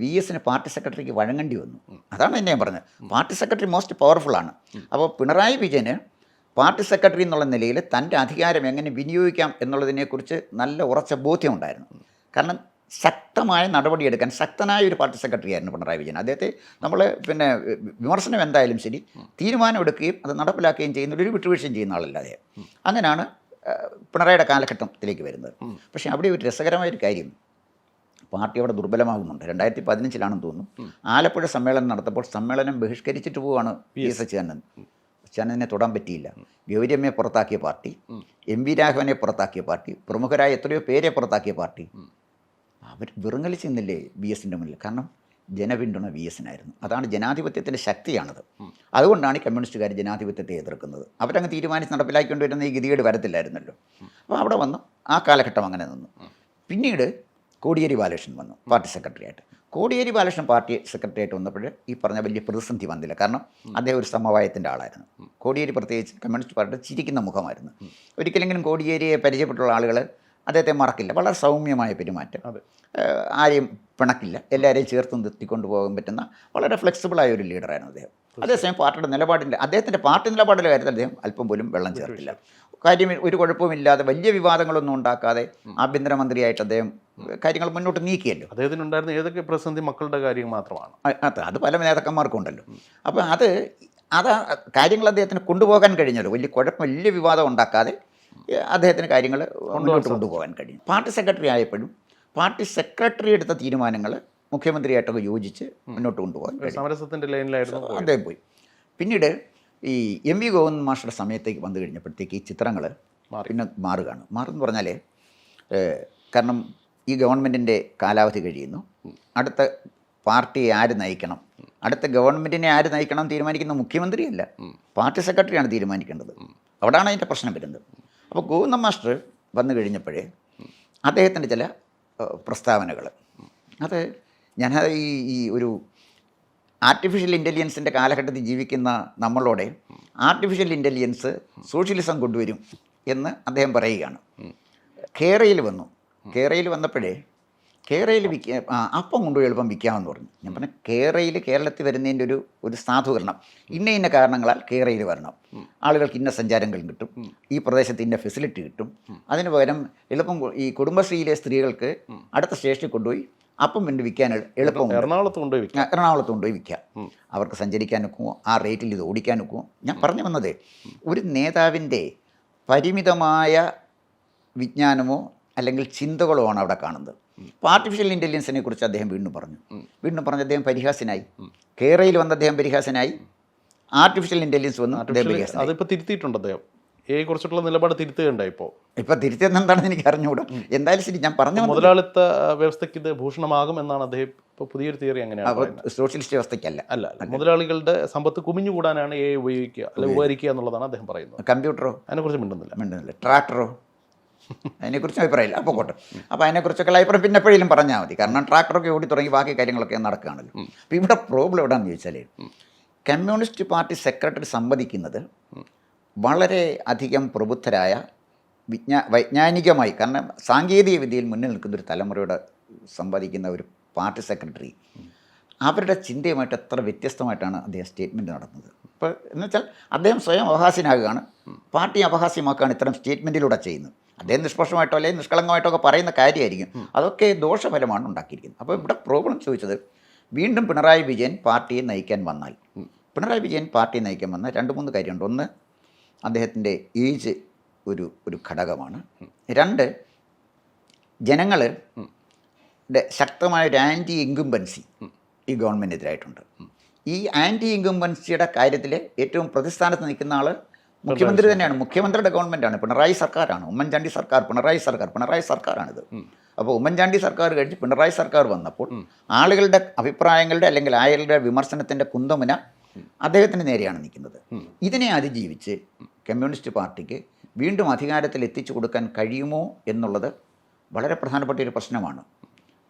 വി എസിന് പാർട്ടി സെക്രട്ടറിക്ക് വഴങ്ങേണ്ടി വന്നു. അതാണ് എന്നെ ഞാൻ പറഞ്ഞത്. പാർട്ടി സെക്രട്ടറി മോസ്റ്റ് പവർഫുൾ ആണ്. അപ്പോൾ പിണറായി വിജയന് പാർട്ടി സെക്രട്ടറി എന്നുള്ള നിലയിൽ തന്റെ അധികാരം എങ്ങനെ വിനിയോഗിക്കാം എന്നുള്ളതിനെക്കുറിച്ച് നല്ല ഉറച്ച ബോധ്യമുണ്ടായിരുന്നു. കാരണം ശക്തമായ നടപടിയെടുക്കാൻ ശക്തനായ ഒരു പാർട്ടി സെക്രട്ടറി ആയിരുന്നു പിണറായി വിജയൻ. അദ്ദേഹത്തെ നമ്മൾ പിന്നെ വിമർശനം എന്തായാലും ശരി തീരുമാനമെടുക്കുകയും അത് നടപ്പിലാക്കുകയും ചെയ്യുന്ന ഒരു വിട്ടുവീഴ്ചയും ചെയ്യുന്ന ആളല്ല അദ്ദേഹം. അങ്ങനെയാണ് പിണറായിയുടെ കാലഘട്ടത്തിലേക്ക് വരുന്നത്. പക്ഷേ അവിടെ ഒരു രസകരമായ ഒരു കാര്യം പാർട്ടി അവിടെ ദുർബലമാകുന്നുണ്ട്. രണ്ടായിരത്തി പതിനഞ്ചിലാണെന്ന് തോന്നുന്നു. ആലപ്പുഴ സമ്മേളനം നടത്തപ്പോൾ സമ്മേളനം ബഹിഷ്കരിച്ചിട്ട് പോവുകയാണ് പി എസ് അച്യുതാനന്ദൻ. അച്യുതാനന്ദനെ തൊടാൻ പറ്റിയില്ല. ഗൗരിയമ്മയെ പുറത്താക്കിയ പാർട്ടി എം വി രാഘവനെ പുറത്താക്കിയ പാർട്ടി പ്രമുഖരായ എത്രയോ പേരെ പുറത്താക്കിയ പാർട്ടി. അവർ വിറങ്ങലി ചെന്നില്ലേ ബി എസിന്റെ മുന്നിൽ? കാരണം ജനപിന്തുണ വി എസിനായിരുന്നു. അതാണ് ജനാധിപത്യത്തിന്റെ ശക്തിയാണത്. അതുകൊണ്ടാണ് ഈ കമ്മ്യൂണിസ്റ്റുകാർ ജനാധിപത്യത്തെ എതിർക്കുന്നത്. അവരങ്ങ് തീരുമാനിച്ച് നടപ്പിലാക്കിക്കൊണ്ടുവരുന്ന ഈ ഗതികേട് വരത്തില്ലായിരുന്നല്ലോ. അപ്പോൾ അവിടെ വന്നു. ആ കാലഘട്ടം അങ്ങനെ നിന്നു. പിന്നീട് കോടിയേരി ബാലകൃഷ്ണൻ വന്നു പാർട്ടി സെക്രട്ടറി ആയിട്ട് കോടിയേരി ബാലകൃഷ്ണൻ പാർട്ടി സെക്രട്ടറി ആയിട്ട് വന്നപ്പോൾ ഈ പറഞ്ഞ വലിയ പ്രതിസന്ധി വന്നില്ല. കാരണം അദ്ദേഹം ഒരു സമവായത്തിന്റെ ആളായിരുന്നു. കോടിയേരി പ്രത്യേകിച്ച് കമ്മ്യൂണിസ്റ്റ് പാർട്ടി ചിരിക്കുന്ന മുഖമായിരുന്നു. ഒരിക്കലെങ്കിലും കോടിയേരിയെ പരിചയപ്പെട്ടുള്ള ആളുകൾ അദ്ദേഹത്തെ മറക്കില്ല. വളരെ സൗമ്യമായ പെരുമാറ്റം. ആരെയും പിണക്കില്ല. എല്ലാവരെയും ചേർത്ത് നിർത്തിക്കൊണ്ട് പോകാൻ പറ്റുന്ന വളരെ ഫ്ലെക്സിബിളായ ഒരു ലീഡറായിരുന്നു അദ്ദേഹം. അതേസമയം പാർട്ടിയുടെ നിലപാടിന്റെ അദ്ദേഹത്തിന്റെ പാർട്ടി നിലപാടിന്റെ കാര്യത്തിൽ അദ്ദേഹം അല്പം പോലും വെള്ളം ചേർത്തില്ല. കാര്യം ഒരു കുഴപ്പമില്ലാതെ വലിയ വിവാദങ്ങളൊന്നും ഉണ്ടാക്കാതെ ആഭ്യന്തരമന്ത്രിയായിട്ട് അദ്ദേഹം കാര്യങ്ങൾ മുന്നോട്ട് നീക്കിയല്ലോ. അദ്ദേഹത്തിനുണ്ടായിരുന്ന ഏതൊക്കെ പ്രതിസന്ധി മക്കളുടെ കാര്യം മാത്രമാണ്? അത് അത് പല നേതാക്കന്മാർക്കും ഉണ്ടല്ലോ. അപ്പോൾ അത് അത് കാര്യങ്ങൾ അദ്ദേഹത്തിന് കൊണ്ടുപോകാൻ കഴിഞ്ഞല്ലോ. വലിയ കുഴപ്പം വലിയ വിവാദം ഉണ്ടാക്കാതെ അദ്ദേഹത്തിന് കാര്യങ്ങൾ മുന്നോട്ട് കൊണ്ടുപോകാൻ കഴിയും പാർട്ടി സെക്രട്ടറി ആയപ്പോഴും പാർട്ടി സെക്രട്ടറി എടുത്ത തീരുമാനങ്ങൾ മുഖ്യമന്ത്രിയായിട്ടൊക്കെ യോജിച്ച് മുന്നോട്ട് കൊണ്ടുപോകാൻ സമരസത്തിന്റെ ലൈനിലായിരുന്നു. അദ്ദേഹം പോയി. പിന്നീട് ഈ എം വി ഗോവിന്ദ് മാഷയുടെ സമയത്തേക്ക് വന്നു കഴിഞ്ഞപ്പോഴത്തേക്ക് ഈ ചിത്രങ്ങൾ. പിന്നെ മാറുകയാണ്. മാറുമെന്ന് പറഞ്ഞാൽ കാരണം ഈ ഗവൺമെന്റിന്റെ കാലാവധി കഴിയുന്നു. അടുത്ത പാർട്ടിയെ ആര് നയിക്കണം? അടുത്ത ഗവൺമെന്റിനെ ആര് നയിക്കണം തീരുമാനിക്കുന്ന മുഖ്യമന്ത്രിയല്ല. പാർട്ടി സെക്രട്ടറിയാണ് തീരുമാനിക്കേണ്ടത്. അവിടെയാണ് അതിന്റെ പ്രശ്നം വരുന്നത്. അപ്പോൾ ഗോവിന്ദ മാസ്റ്റർ വന്നു കഴിഞ്ഞപ്പോഴേ അദ്ദേഹത്തിന്റെ ചില പ്രസ്താവനകൾ അത് ഞാൻ ഈ ഈ ഒരു ആർട്ടിഫിഷ്യൽ ഇന്റലിജൻസിന്റെ കാലഘട്ടത്തിൽ ജീവിക്കുന്ന നമ്മളോടെ ആർട്ടിഫിഷ്യൽ ഇന്റലിജൻസ് സോഷ്യലിസം കൊണ്ടുവരും എന്ന് അദ്ദേഹം പറയുകയാണ്. കേരയിൽ വന്നു. കേരയിൽ വന്നപ്പോഴേ കേരയിൽ വിൽക്കുക അപ്പം കൊണ്ടുപോയി എളുപ്പം വിൽക്കാമെന്ന് പറഞ്ഞു. ഞാൻ പറഞ്ഞ കേരയിൽ കേരളത്തിൽ വരുന്നതിന്റെ ഒരു ഒരു സാധൂകരണം. ഇന്ന ഇന്ന കാരണങ്ങളാൽ കേരയിൽ വരണം. ആളുകൾക്ക് ഇന്ന സഞ്ചാരങ്ങൾ കിട്ടും. ഈ പ്രദേശത്ത് ഇന്ന ഫെസിലിറ്റി കിട്ടും. അതിന് പകരം എളുപ്പം ഈ കുടുംബശ്രീയിലെ സ്ത്രീകൾക്ക് അടുത്ത സ്റ്റേഷനിൽ കൊണ്ടുപോയി അപ്പം കൊണ്ട് വിൽക്കാൻ എളുപ്പം എറണാകുളത്ത് കൊണ്ടുപോയി വിൽക്കാം. എറണാകുളത്ത് കൊണ്ടുപോയി വിൽക്കാം. അവർക്ക് സഞ്ചരിക്കാൻ ഒക്കുമോ ആ റേറ്റിൽ ഇത് ഓടിക്കാൻ ഒക്കുമോ ഞാൻ പറഞ്ഞു വന്നത് ഒരു നേതാവിന്റെ പരിമിതമായ വിജ്ഞാനമോ അല്ലെങ്കിൽ ചിന്തകളോ ആണ് അവിടെ കാണുന്നത്. അപ്പോൾ ആർട്ടിഫിഷ്യൽ ഇന്റലിജൻസിനെ കുറിച്ച് അദ്ദേഹം വീണ്ടും പറഞ്ഞു. വീണ്ടും പറഞ്ഞ് അദ്ദേഹം പരിഹാസനായി കേരളയിൽ വന്ന അദ്ദേഹം പരിഹാസനായി ആർട്ടിഫിഷ്യൽ ഇന്റലിജൻസ് വന്ന് അതിപ്പോൾ അതിപ്പോ തിരുത്തിയിട്ടുണ്ട് അദ്ദേഹം. എ കുറിച്ചിട്ടുള്ള നിലപാട് തിരുത്തുകയുണ്ടായി ഇപ്പോൾ. ഇപ്പം തിരിച്ചെന്ന് എന്താണെന്ന് എനിക്ക് അറിഞ്ഞുകൂടാ എന്തായാലും ശരി ഞാൻ പറഞ്ഞു മുതലാളിത്ത വ്യവസ്ഥയ്ക്ക് ഇത് ഭൂഷണമാകും എന്നാണ് അദ്ദേഹം ഇപ്പോൾ പുതിയൊരു തിയറി അങ്ങനെയാണ് സോഷ്യലിസ്റ്റ് വ്യവസ്ഥയ്ക്കല്ല. അല്ല മുതലാളികളുടെ സമ്പത്ത് കുമിഞ്ഞുകൂടാനാണ് എ ഉപയോഗിക്കുക അല്ലെ ഉപകരിക്കുക എന്നുള്ളതാണ് അദ്ദേഹം പറയുന്നത്. കമ്പ്യൂട്ടറോ? അതിനെക്കുറിച്ച് മിണ്ടുന്നില്ല. മിണ്ടുന്നില്ല. ട്രാക്ടറോ? അതിനെക്കുറിച്ച് അഭിപ്രായമില്ല. അപ്പോൾ കോട്ടെ അപ്പോൾ അതിനെക്കുറിച്ചൊക്കെ അഭിപ്രായം പിന്നെ എപ്പോഴേലും പറഞ്ഞാൽ മതി. കാരണം ട്രാക്ടറൊക്കെ ഓടി തുടങ്ങി ബാക്കി കാര്യങ്ങളൊക്കെ നടക്കുകയാണല്ലോ. അപ്പോൾ ഇവിടെ പ്രോബ്ലം എവിടെയാണെന്ന് ചോദിച്ചാൽ കമ്മ്യൂണിസ്റ്റ് പാർട്ടി സെക്രട്ടറി സംവദിക്കുന്നത് വളരെ അധികം പ്രബുദ്ധരായ വിജ്ഞാ വൈജ്ഞാനികമായി കാരണം സാങ്കേതിക വിദ്യയിൽ മുന്നിൽ നിൽക്കുന്ന ഒരു തലമുറയോട് സംവദിക്കുന്ന ഒരു പാർട്ടി സെക്രട്ടറി അവരുടെ ചിന്തയുമായിട്ട് എത്ര വ്യത്യസ്തമായിട്ടാണ് അദ്ദേഹം സ്റ്റേറ്റ്മെന്റ് നടത്തുന്നത്. ഇപ്പോൾ എന്ന് വെച്ചാൽ അദ്ദേഹം സ്വയം അവഹാസ്യനാകുകയാണ്. പാർട്ടി അപഹാസ്യമാക്കുകയാണ് ഇത്തരം സ്റ്റേറ്റ്മെന്റിലൂടെ ചെയ്യുന്നത്. അദ്ദേഹം നിഷ്പക്ഷമായിട്ടോ അല്ലെങ്കിൽ നിഷ്കളങ്കമായിട്ടോ ഒക്കെ പറയുന്ന കാര്യമായിരിക്കും. അതൊക്കെ ദോഷഫലമാണ് ഉണ്ടാക്കിയിരിക്കുന്നത്. അപ്പോൾ ഇവിടെ പ്രോബ്ലം ചോദിച്ചത് വീണ്ടും പിണറായി വിജയൻ പാർട്ടിയെ നയിക്കാൻ വന്നാൽ. പിണറായി വിജയൻ പാർട്ടിയെ നയിക്കാൻ വന്നാൽ രണ്ട് മൂന്ന് കാര്യമുണ്ട്. ഒന്ന് അദ്ദേഹത്തിന്റെ ഏജ് ഒരു ഒരു ഘടകമാണ്. രണ്ട് ജനങ്ങൾ ശക്തമായ ഒരു ആന്റി ഇൻകുംബൻസി ഈ ഗവൺമെന്റിനെതിരായിട്ടുണ്ട് ഈ ആന്റി ഇൻകുംബൻസിയുടെ കാര്യത്തിൽ ഏറ്റവും പ്രതിസ്ഥാനത്ത് നിൽക്കുന്ന ആൾ മുഖ്യമന്ത്രി തന്നെയാണ്. മുഖ്യമന്ത്രിയുടെ ഗവൺമെന്റാണ് പിണറായി സർക്കാരാണ്. ഉമ്മൻചാണ്ടി സർക്കാർ പിണറായി സർക്കാർ പിണറായി സർക്കാരാണിത്. അപ്പോൾ ഉമ്മൻചാണ്ടി സർക്കാർ കഴിഞ്ഞ് പിണറായി സർക്കാർ വന്നപ്പോൾ ആളുകളുടെ അഭിപ്രായങ്ങളുടെ അല്ലെങ്കിൽ ആളുകളുടെ വിമർശനത്തിന്റെ കുന്തമുന അദ്ദേഹത്തിന് നേരെയാണ് നിൽക്കുന്നത്. ഇതിനെ അതിജീവിച്ച് കമ്മ്യൂണിസ്റ്റ് പാർട്ടിക്ക് വീണ്ടും അധികാരത്തിൽ എത്തിച്ചു കൊടുക്കാൻ കഴിയുമോ എന്നുള്ളത് വളരെ പ്രധാനപ്പെട്ട ഒരു പ്രശ്നമാണ്.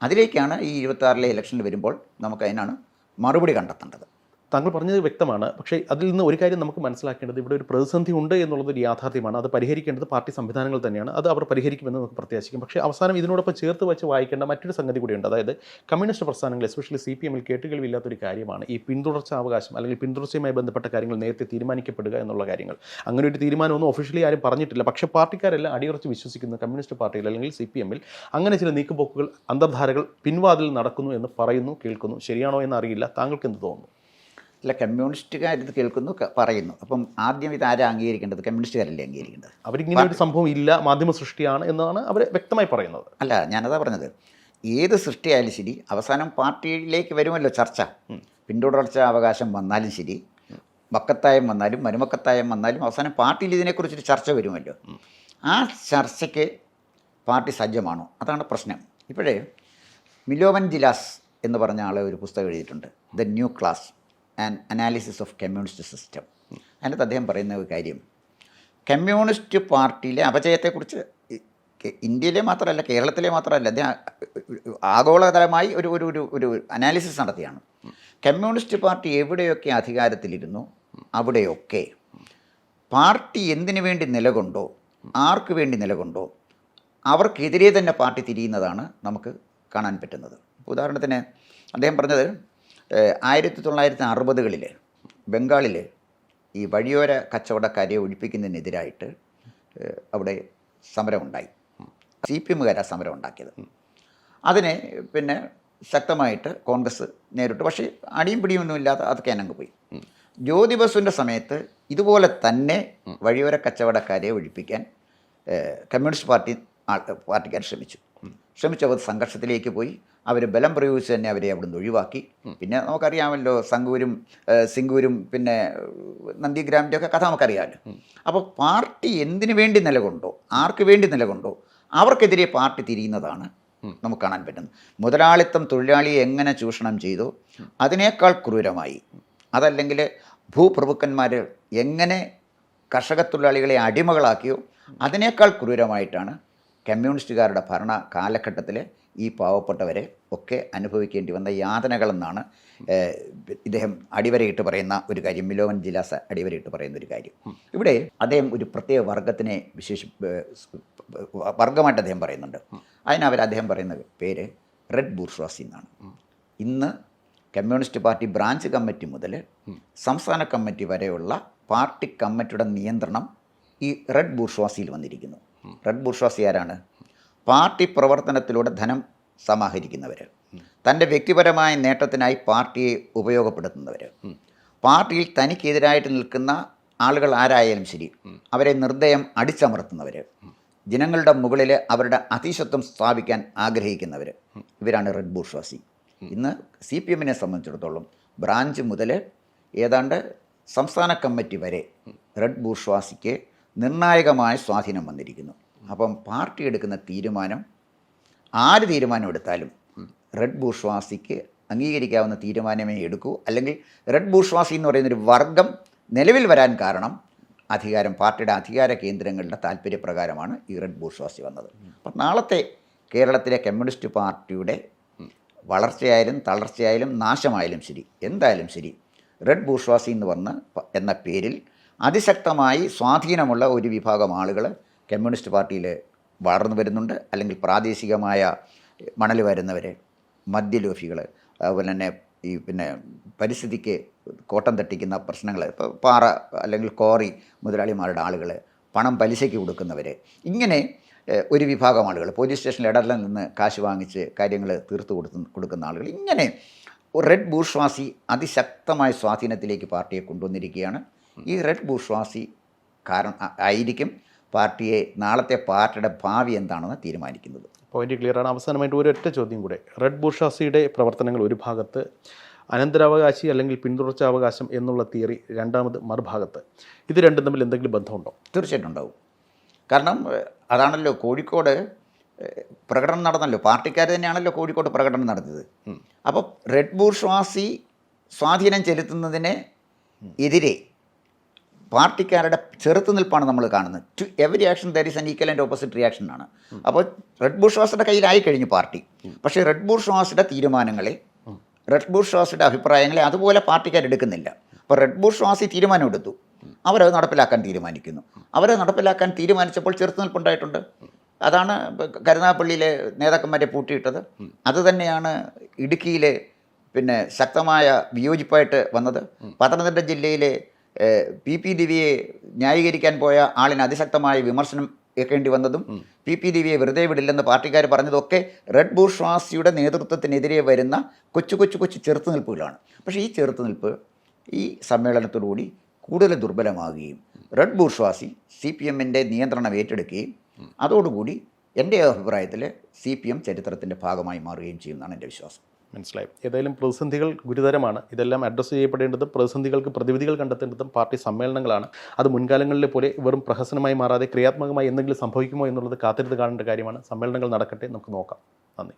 അതിലേക്കാണ് ഈ ഇരുപത്തി ഇലക്ഷനിൽ വരുമ്പോൾ നമുക്ക് അതിനാണ് മറുപടി കണ്ടെത്തേണ്ടത്. താങ്കൾ പറഞ്ഞത് വ്യക്തമാണ്. പക്ഷേ അതിൽ നിന്ന് ഒരു കാര്യം നമുക്ക് മനസ്സിലാക്കേണ്ടത് ഇവിടെ ഒരു പ്രതിസന്ധി ഉണ്ട് എന്നുള്ളത് ഒരു യാഥാർത്ഥ്യമാണ്. അത് പരിഹരിക്കേണ്ടത് പാർട്ടി സംവിധാനങ്ങൾ തന്നെയാണ്. അത് അവർ പരിഹരിക്കുമെന്ന് നമുക്ക് പ്രത്യാശിക്കും. പക്ഷേ അവസാനം ഇതിനോടൊപ്പം ചേർത്ത് വെച്ച് വായിക്കേണ്ട മറ്റൊരു സംഗതി കൂടിയുണ്ട്. അതായത് കമ്മ്യൂണിസ്റ്റ് പ്രസ്ഥാനങ്ങൾ എസ്പെഷ്യലി സി പി എമ്മിൽ കേട്ടുകേൾവില്ലാത്തൊരു കാര്യമാണ് ഈ പിന്തുടർച്ച അവകാശം അല്ലെങ്കിൽ പിന്തുടർച്ചയുമായി ബന്ധപ്പെട്ട കാര്യങ്ങൾ നേരത്തെ തീരുമാനിക്കപ്പെടുക എന്നുള്ള കാര്യങ്ങൾ. അങ്ങനെ ഒരു തീരുമാനമൊന്നും ഒഫീഷ്യലി ആരും പറഞ്ഞിട്ടില്ല. പക്ഷേ പാർട്ടിക്കാരെല്ലാം അടിയുറച്ച് വിശ്വസിക്കുന്ന കമ്മ്യൂണിസ്റ്റ് പാർട്ടിയിൽ അല്ലെങ്കിൽ സി പി എമ്മിൽ അങ്ങനെ ചില നീക്കുപോക്കുകൾ അന്തർധാരകൾ പിൻവാതിൽ നടക്കുന്നു എന്ന് പറയുന്നു കേൾക്കുന്നു. ശരിയാണോ എന്ന് അറിയില്ല താങ്കൾക്ക് എന്ത് തോന്നുന്നു? അല്ല കമ്മ്യൂണിസ്റ്റുകാർ ഇത് കേൾക്കുന്നു പറയുന്നു. അപ്പം ആദ്യം ഇത് ആരാ അംഗീകരിക്കേണ്ടത്? കമ്മ്യൂണിസ്റ്റുകാരല്ലേ അംഗീകരിക്കേണ്ടത്? അവരിങ്ങനെ ഒരു സംഭവം ഇല്ല മാധ്യമ സൃഷ്ടിയാണ് എന്നാണ് അവർ വ്യക്തമായി പറയുന്നത്. അല്ല ഞാനതാ പറഞ്ഞത്. ഏത് സൃഷ്ടിയായാലും ശരി അവസാനം പാർട്ടിയിലേക്ക് വരുമല്ലോ ചർച്ച. പിന്തുടർച്ച അവകാശം വന്നാലും ശരി മക്കത്തായം വന്നാലും മരുമക്കത്തായം വന്നാലും അവസാനം പാർട്ടിയിൽ ഇതിനെക്കുറിച്ചൊരു ചർച്ച വരുമല്ലോ. ആ ചർച്ചയ്ക്ക് പാർട്ടി സജ്ജമാണോ അതാണ് പ്രശ്നം. ഇപ്പോഴേ മിലോവൻ ജിലാസ് എന്ന് പറഞ്ഞ ആളെ ഒരു പുസ്തകം എഴുതിയിട്ടുണ്ട്. The new class. And analysis of communist system അതിനകത്ത് അദ്ദേഹം പറയുന്ന ഒരു കാര്യം. കമ്മ്യൂണിസ്റ്റ് പാർട്ടിയിലെ അപജയത്തെക്കുറിച്ച് ഇന്ത്യയിലെ മാത്രമല്ല കേരളത്തിലെ മാത്രമല്ല അദ്ദേഹം ആഗോളതലമായി ഒരു ഒരു ഒരു ഒരു അനാലിസിസ് നടത്തിയാണ്. കമ്മ്യൂണിസ്റ്റ് പാർട്ടി എവിടെയൊക്കെ അധികാരത്തിലിരുന്നു? അവിടെയൊക്കെ. പാർട്ടി എന്തിനു വേണ്ടി നിലകൊണ്ടോ? ആർക്ക് വേണ്ടി നിലകൊണ്ടോ? അവർക്കെതിരെ തന്നെ പാർട്ടി തിരിയുന്നതാണ് നമുക്ക് കാണാൻ പറ്റുന്നത്. ഉദാഹരണത്തിന് അദ്ദേഹം പറഞ്ഞത് ആയിരത്തി തൊള്ളായിരത്തി അറുപതുകളിൽ ബംഗാളിൽ ഈ വഴിയോര കച്ചവടക്കാരെ ഒഴിപ്പിക്കുന്നതിനെതിരായിട്ട് അവിടെ സമരമുണ്ടായി. സി പി എമ്മുകാരാണ് സമരം ഉണ്ടാക്കിയത്. അതിനെ പിന്നെ ശക്തമായിട്ട് കോൺഗ്രസ് നേരിട്ടു. പക്ഷേ അടിയും പിടിയൊന്നും ഇല്ലാതെ അതൊക്കെ അനങ്ങ് പോയി. ജ്യോതി ബസുവിന്റെ സമയത്ത് ഇതുപോലെ തന്നെ വഴിയോര കച്ചവടക്കാരെ ഒഴിപ്പിക്കാൻ കമ്മ്യൂണിസ്റ്റ് പാർട്ടി പാർട്ടിക്കാർ ശ്രമിച്ചു. ശ്രമിച്ചു അവർ സംഘർഷത്തിലേക്ക് പോയി. അവർ ബലം പ്രയോഗിച്ച് തന്നെ അവരെ അവിടുന്ന് ഒഴിവാക്കി. പിന്നെ നമുക്കറിയാമല്ലോ സംഗൂരും സിംഗൂരും പിന്നെ നന്ദിഗ്രാമിന്റെ ഒക്കെ കഥ നമുക്കറിയാമല്ലോ. അപ്പോൾ പാർട്ടി എന്തിനു വേണ്ടി നിലകൊണ്ടോ ആർക്ക് വേണ്ടി നിലകൊണ്ടോ അവർക്കെതിരെ പാർട്ടി തിരിയുന്നതാണ് നമുക്ക് കാണാൻ പറ്റുന്നത്. മുതലാളിത്തം തൊഴിലാളിയെ എങ്ങനെ ചൂഷണം ചെയ്തു അതിനേക്കാൾ ക്രൂരമായി അതല്ലെങ്കിൽ ഭൂപ്രഭുക്കന്മാർ എങ്ങനെ കർഷക തൊഴിലാളികളെ അടിമകളാക്കിയോ അതിനേക്കാൾ ക്രൂരമായിട്ടാണ് കമ്മ്യൂണിസ്റ്റുകാരുടെ ഭരണ കാലഘട്ടത്തിൽ ഈ പാവപ്പെട്ടവരെ ഒക്കെ അനുഭവിക്കേണ്ടി വന്ന യാതനകളെന്നാണ് ഇദ്ദേഹം അടിവരയിട്ട് പറയുന്ന ഒരു കാര്യം മിലോവൻ ജിലാസ അടിവരയിട്ട് പറയുന്ന ഒരു കാര്യം. ഇവിടെ അദ്ദേഹം ഒരു പ്രത്യേക വർഗത്തിനെ വിശേഷി വർഗമായിട്ട് അദ്ദേഹം പറയുന്നുണ്ട്. അതിനവർ അദ്ദേഹം പറയുന്ന പേര് റെഡ് ബൂർഷ്വാസി എന്നാണ്. ഇന്ന് കമ്മ്യൂണിസ്റ്റ് പാർട്ടി ബ്രാഞ്ച് കമ്മിറ്റി മുതൽ സംസ്ഥാന കമ്മിറ്റി വരെയുള്ള പാർട്ടി കമ്മിറ്റിയുടെ നിയന്ത്രണം ഈ റെഡ് ബൂർഷ്വാസിയിൽ വന്നിരിക്കുന്നു. റെഡ് ബൂർഷ്വാസി ആരാണ്? പാർട്ടി പ്രവർത്തനത്തിലൂടെ ധനം സമാഹരിക്കുന്നവർ തന്റെ വ്യക്തിപരമായ നേട്ടത്തിനായി പാർട്ടിയെ ഉപയോഗപ്പെടുത്തുന്നവർ പാർട്ടിയിൽ തനിക്കെതിരായിട്ട് നിൽക്കുന്ന ആളുകൾ ആരായാലും ശരി അവരെ നിർദ്ദയം അടിച്ചമർത്തുന്നവർ ജനങ്ങളുടെ മുകളിൽ അവരുടെ അതിശത്വം സ്ഥാപിക്കാൻ ആഗ്രഹിക്കുന്നവർ ഇവരാണ് റെഡ് ബൂർഷ്വാസി. ഇന്ന് സി പി എമ്മിനെ സംബന്ധിച്ചിടത്തോളം ബ്രാഞ്ച് മുതൽ ഏതാണ്ട് സംസ്ഥാന കമ്മിറ്റി വരെ റെഡ് ബൂർഷ്വാസിക്ക് നിർണായകമായ സ്വാധീനം വന്നിരിക്കുന്നു. അപ്പം പാർട്ടി എടുക്കുന്ന തീരുമാനം ആര് തീരുമാനം എടുത്താലും റെഡ് ബൂർഷ്വാസിക്ക് അംഗീകരിക്കാവുന്ന തീരുമാനമേ എടുക്കൂ. അല്ലെങ്കിൽ റെഡ് ബൂർഷ്വാസി എന്ന് പറയുന്നൊരു വർഗം നിലവിൽ വരാൻ കാരണം അധികാരം പാർട്ടിയുടെ അധികാര കേന്ദ്രങ്ങളുടെ താല്പര്യപ്രകാരമാണ് ഈ റെഡ് ബൂർഷ്വാസി വന്നത്. അപ്പം നാളത്തെ കേരളത്തിലെ കമ്മ്യൂണിസ്റ്റ് പാർട്ടിയുടെ വളർച്ചയായാലും തളർച്ചയായാലും നാശമായാലും ശരി എന്തായാലും ശരി റെഡ് ബൂർഷ്വാസി എന്ന് പറഞ്ഞ എന്ന പേരിൽ അതിശക്തമായി സ്വാധീനമുള്ള ഒരു വിഭാഗം ആളുകൾ കമ്മ്യൂണിസ്റ്റ് പാർട്ടിയിൽ വളർന്നു വരുന്നുണ്ട്. അല്ലെങ്കിൽ പ്രാദേശികമായ മണൽ വരുന്നവർ മദ്യലോഫികൾ അതുപോലെ തന്നെ ഈ പിന്നെ പരിസ്ഥിതിക്ക് കോട്ടം തട്ടിക്കുന്ന പ്രശ്നങ്ങൾ ഇപ്പോൾ പാറ അല്ലെങ്കിൽ കോറി മുതലാളിമാരുടെ ആളുകൾ പണം പലിശയ്ക്ക് കൊടുക്കുന്നവർ ഇങ്ങനെ ഒരു വിഭാഗം ആളുകൾ പോലീസ് സ്റ്റേഷനിൽ ഇടറിൽ നിന്ന് കാശ് വാങ്ങിച്ച് കാര്യങ്ങൾ തീർത്തു കൊടുത്തു കൊടുക്കുന്ന ആളുകൾ ഇങ്ങനെ റെഡ് ബൂർഷ്വാസി അതിശക്തമായ സ്വാധീനത്തിലേക്ക് പാർട്ടിയെ കൊണ്ടുവന്നിരിക്കുകയാണ്. ഈ റെഡ് ബൂർഷ്വാസി കാരണം ആയിരിക്കും. പാർട്ടിയെ നാളത്തെ പാർട്ടിയുടെ ഭാവി എന്താണെന്ന് തീരുമാനിക്കുന്നത്. പോയിന്റ് ക്ലിയർ ആണ്. അവസാനമായിട്ട് ഒരൊറ്റ ചോദ്യം കൂടെ. റെഡ് ബുഷാസിയുടെ പ്രവർത്തനങ്ങൾ ഒരു ഭാഗത്ത് അനന്തരാവകാശി അല്ലെങ്കിൽ പിന്തുടർച്ചാവകാശം എന്നുള്ള തിയറി രണ്ടാമത് മറുഭാഗത്ത്. ഇത് രണ്ടും തമ്മിൽ എന്തെങ്കിലും ബന്ധമുണ്ടോ? തീർച്ചയായിട്ടും ഉണ്ടാവും. കാരണം അതാണല്ലോ കോഴിക്കോട് പ്രകടനം നടന്നല്ലോ. പാർട്ടിക്കാർ തന്നെയാണല്ലോ കോഴിക്കോട് പ്രകടനം നടത്തിയത്. അപ്പോൾ റെഡ് ബൂർഷ്വാസി സ്വാധീനം ചെലുത്തുന്നതിന് എതിരെ പാർട്ടിക്കാരുടെ ചെറുത്തുനിൽപ്പാണ് നമ്മൾ കാണുന്നത്. To every action there is an equal and opposite reaction ആണ്. അപ്പോൾ റെഡ് ബൂർഷ്വാസിയുടെ കയ്യിലായി കഴിഞ്ഞു പാർട്ടി. പക്ഷേ റെഡ് ബൂർഷ്വാസിയുടെ തീരുമാനങ്ങളെ റെഡ് ബൂർഷ്വാസിയുടെ അഭിപ്രായങ്ങളെ അതുപോലെ പാർട്ടിക്കാർ എടുക്കുന്നില്ല. അപ്പോൾ റെഡ് ബുഷ്വാസി തീരുമാനം എടുത്തു. അവരത് നടപ്പിലാക്കാൻ തീരുമാനിക്കുന്നു. അവരത് നടപ്പിലാക്കാൻ തീരുമാനിച്ചപ്പോൾ ചെറുത്തുനിൽപ്പുണ്ടായിട്ടുണ്ട് അതാണ് കരുനാഗപ്പള്ളിയിലെ നേതാക്കന്മാരെ പൂട്ടിയിട്ടത്. അതുതന്നെയാണ് ഇടുക്കിയിലെ പിന്നെ ശക്തമായ വിയോജിപ്പായിട്ട് വന്നത്. പത്തനംതിട്ട ജില്ലയിലെ പി പി ദിവ്യയെ ന്യായീകരിക്കാൻ പോയ ആളിന് അതിശക്തമായ വിമർശനം ഏൽക്കേണ്ടി വന്നതും പി പി ദിവ്യയെ വെറുതെ വിടില്ലെന്ന് പാർട്ടിക്കാർ പറഞ്ഞതൊക്കെ റെഡ് ബൂർഷ്വാസിയുടെ നേതൃത്വത്തിനെതിരെ വരുന്ന കൊച്ചു കൊച്ചു കൊച്ചു ചെറുത്തുനിൽപ്പുകളാണ്. പക്ഷേ ഈ ചെറുത്തുനിൽപ്പ് ഈ സമ്മേളനത്തോടുകൂടി കൂടുതൽ ദുർബലമാകുകയും റെഡ് ബൂർഷ്വാസി സി പി എമ്മിന്റെ നിയന്ത്രണം ഏറ്റെടുക്കുകയും അതോടുകൂടി എന്റെ അഭിപ്രായത്തിൽ സി പി എം ചരിത്രത്തിന്റെ ഭാഗമായി മാറുകയും ചെയ്യുമെന്നാണ് എന്റെ വിശ്വാസം. മനസ്സിലായി. ഏതായാലും പ്രതിസന്ധികൾ ഗുരുതരമാണ്. ഇതെല്ലാം അഡ്രസ്സ് ചെയ്യപ്പെടേണ്ടതും പ്രതിസന്ധികൾക്ക് പ്രതിവിധികൾ കണ്ടെത്തേണ്ടതും പാർട്ടി സമ്മേളനങ്ങളാണ്. അത് മുൻകാലങ്ങളിലെ പോലെ വെറും പ്രഹസനമായി മാറാതെ ക്രിയാത്മകമായി എന്തെങ്കിലും സംഭവിക്കുമോ എന്നുള്ളത് കാത്തിരുന്ന് കാണേണ്ട കാര്യമാണ്. സമ്മേളനങ്ങൾ നടക്കട്ടെ. നമുക്ക് നോക്കാം. നന്ദി.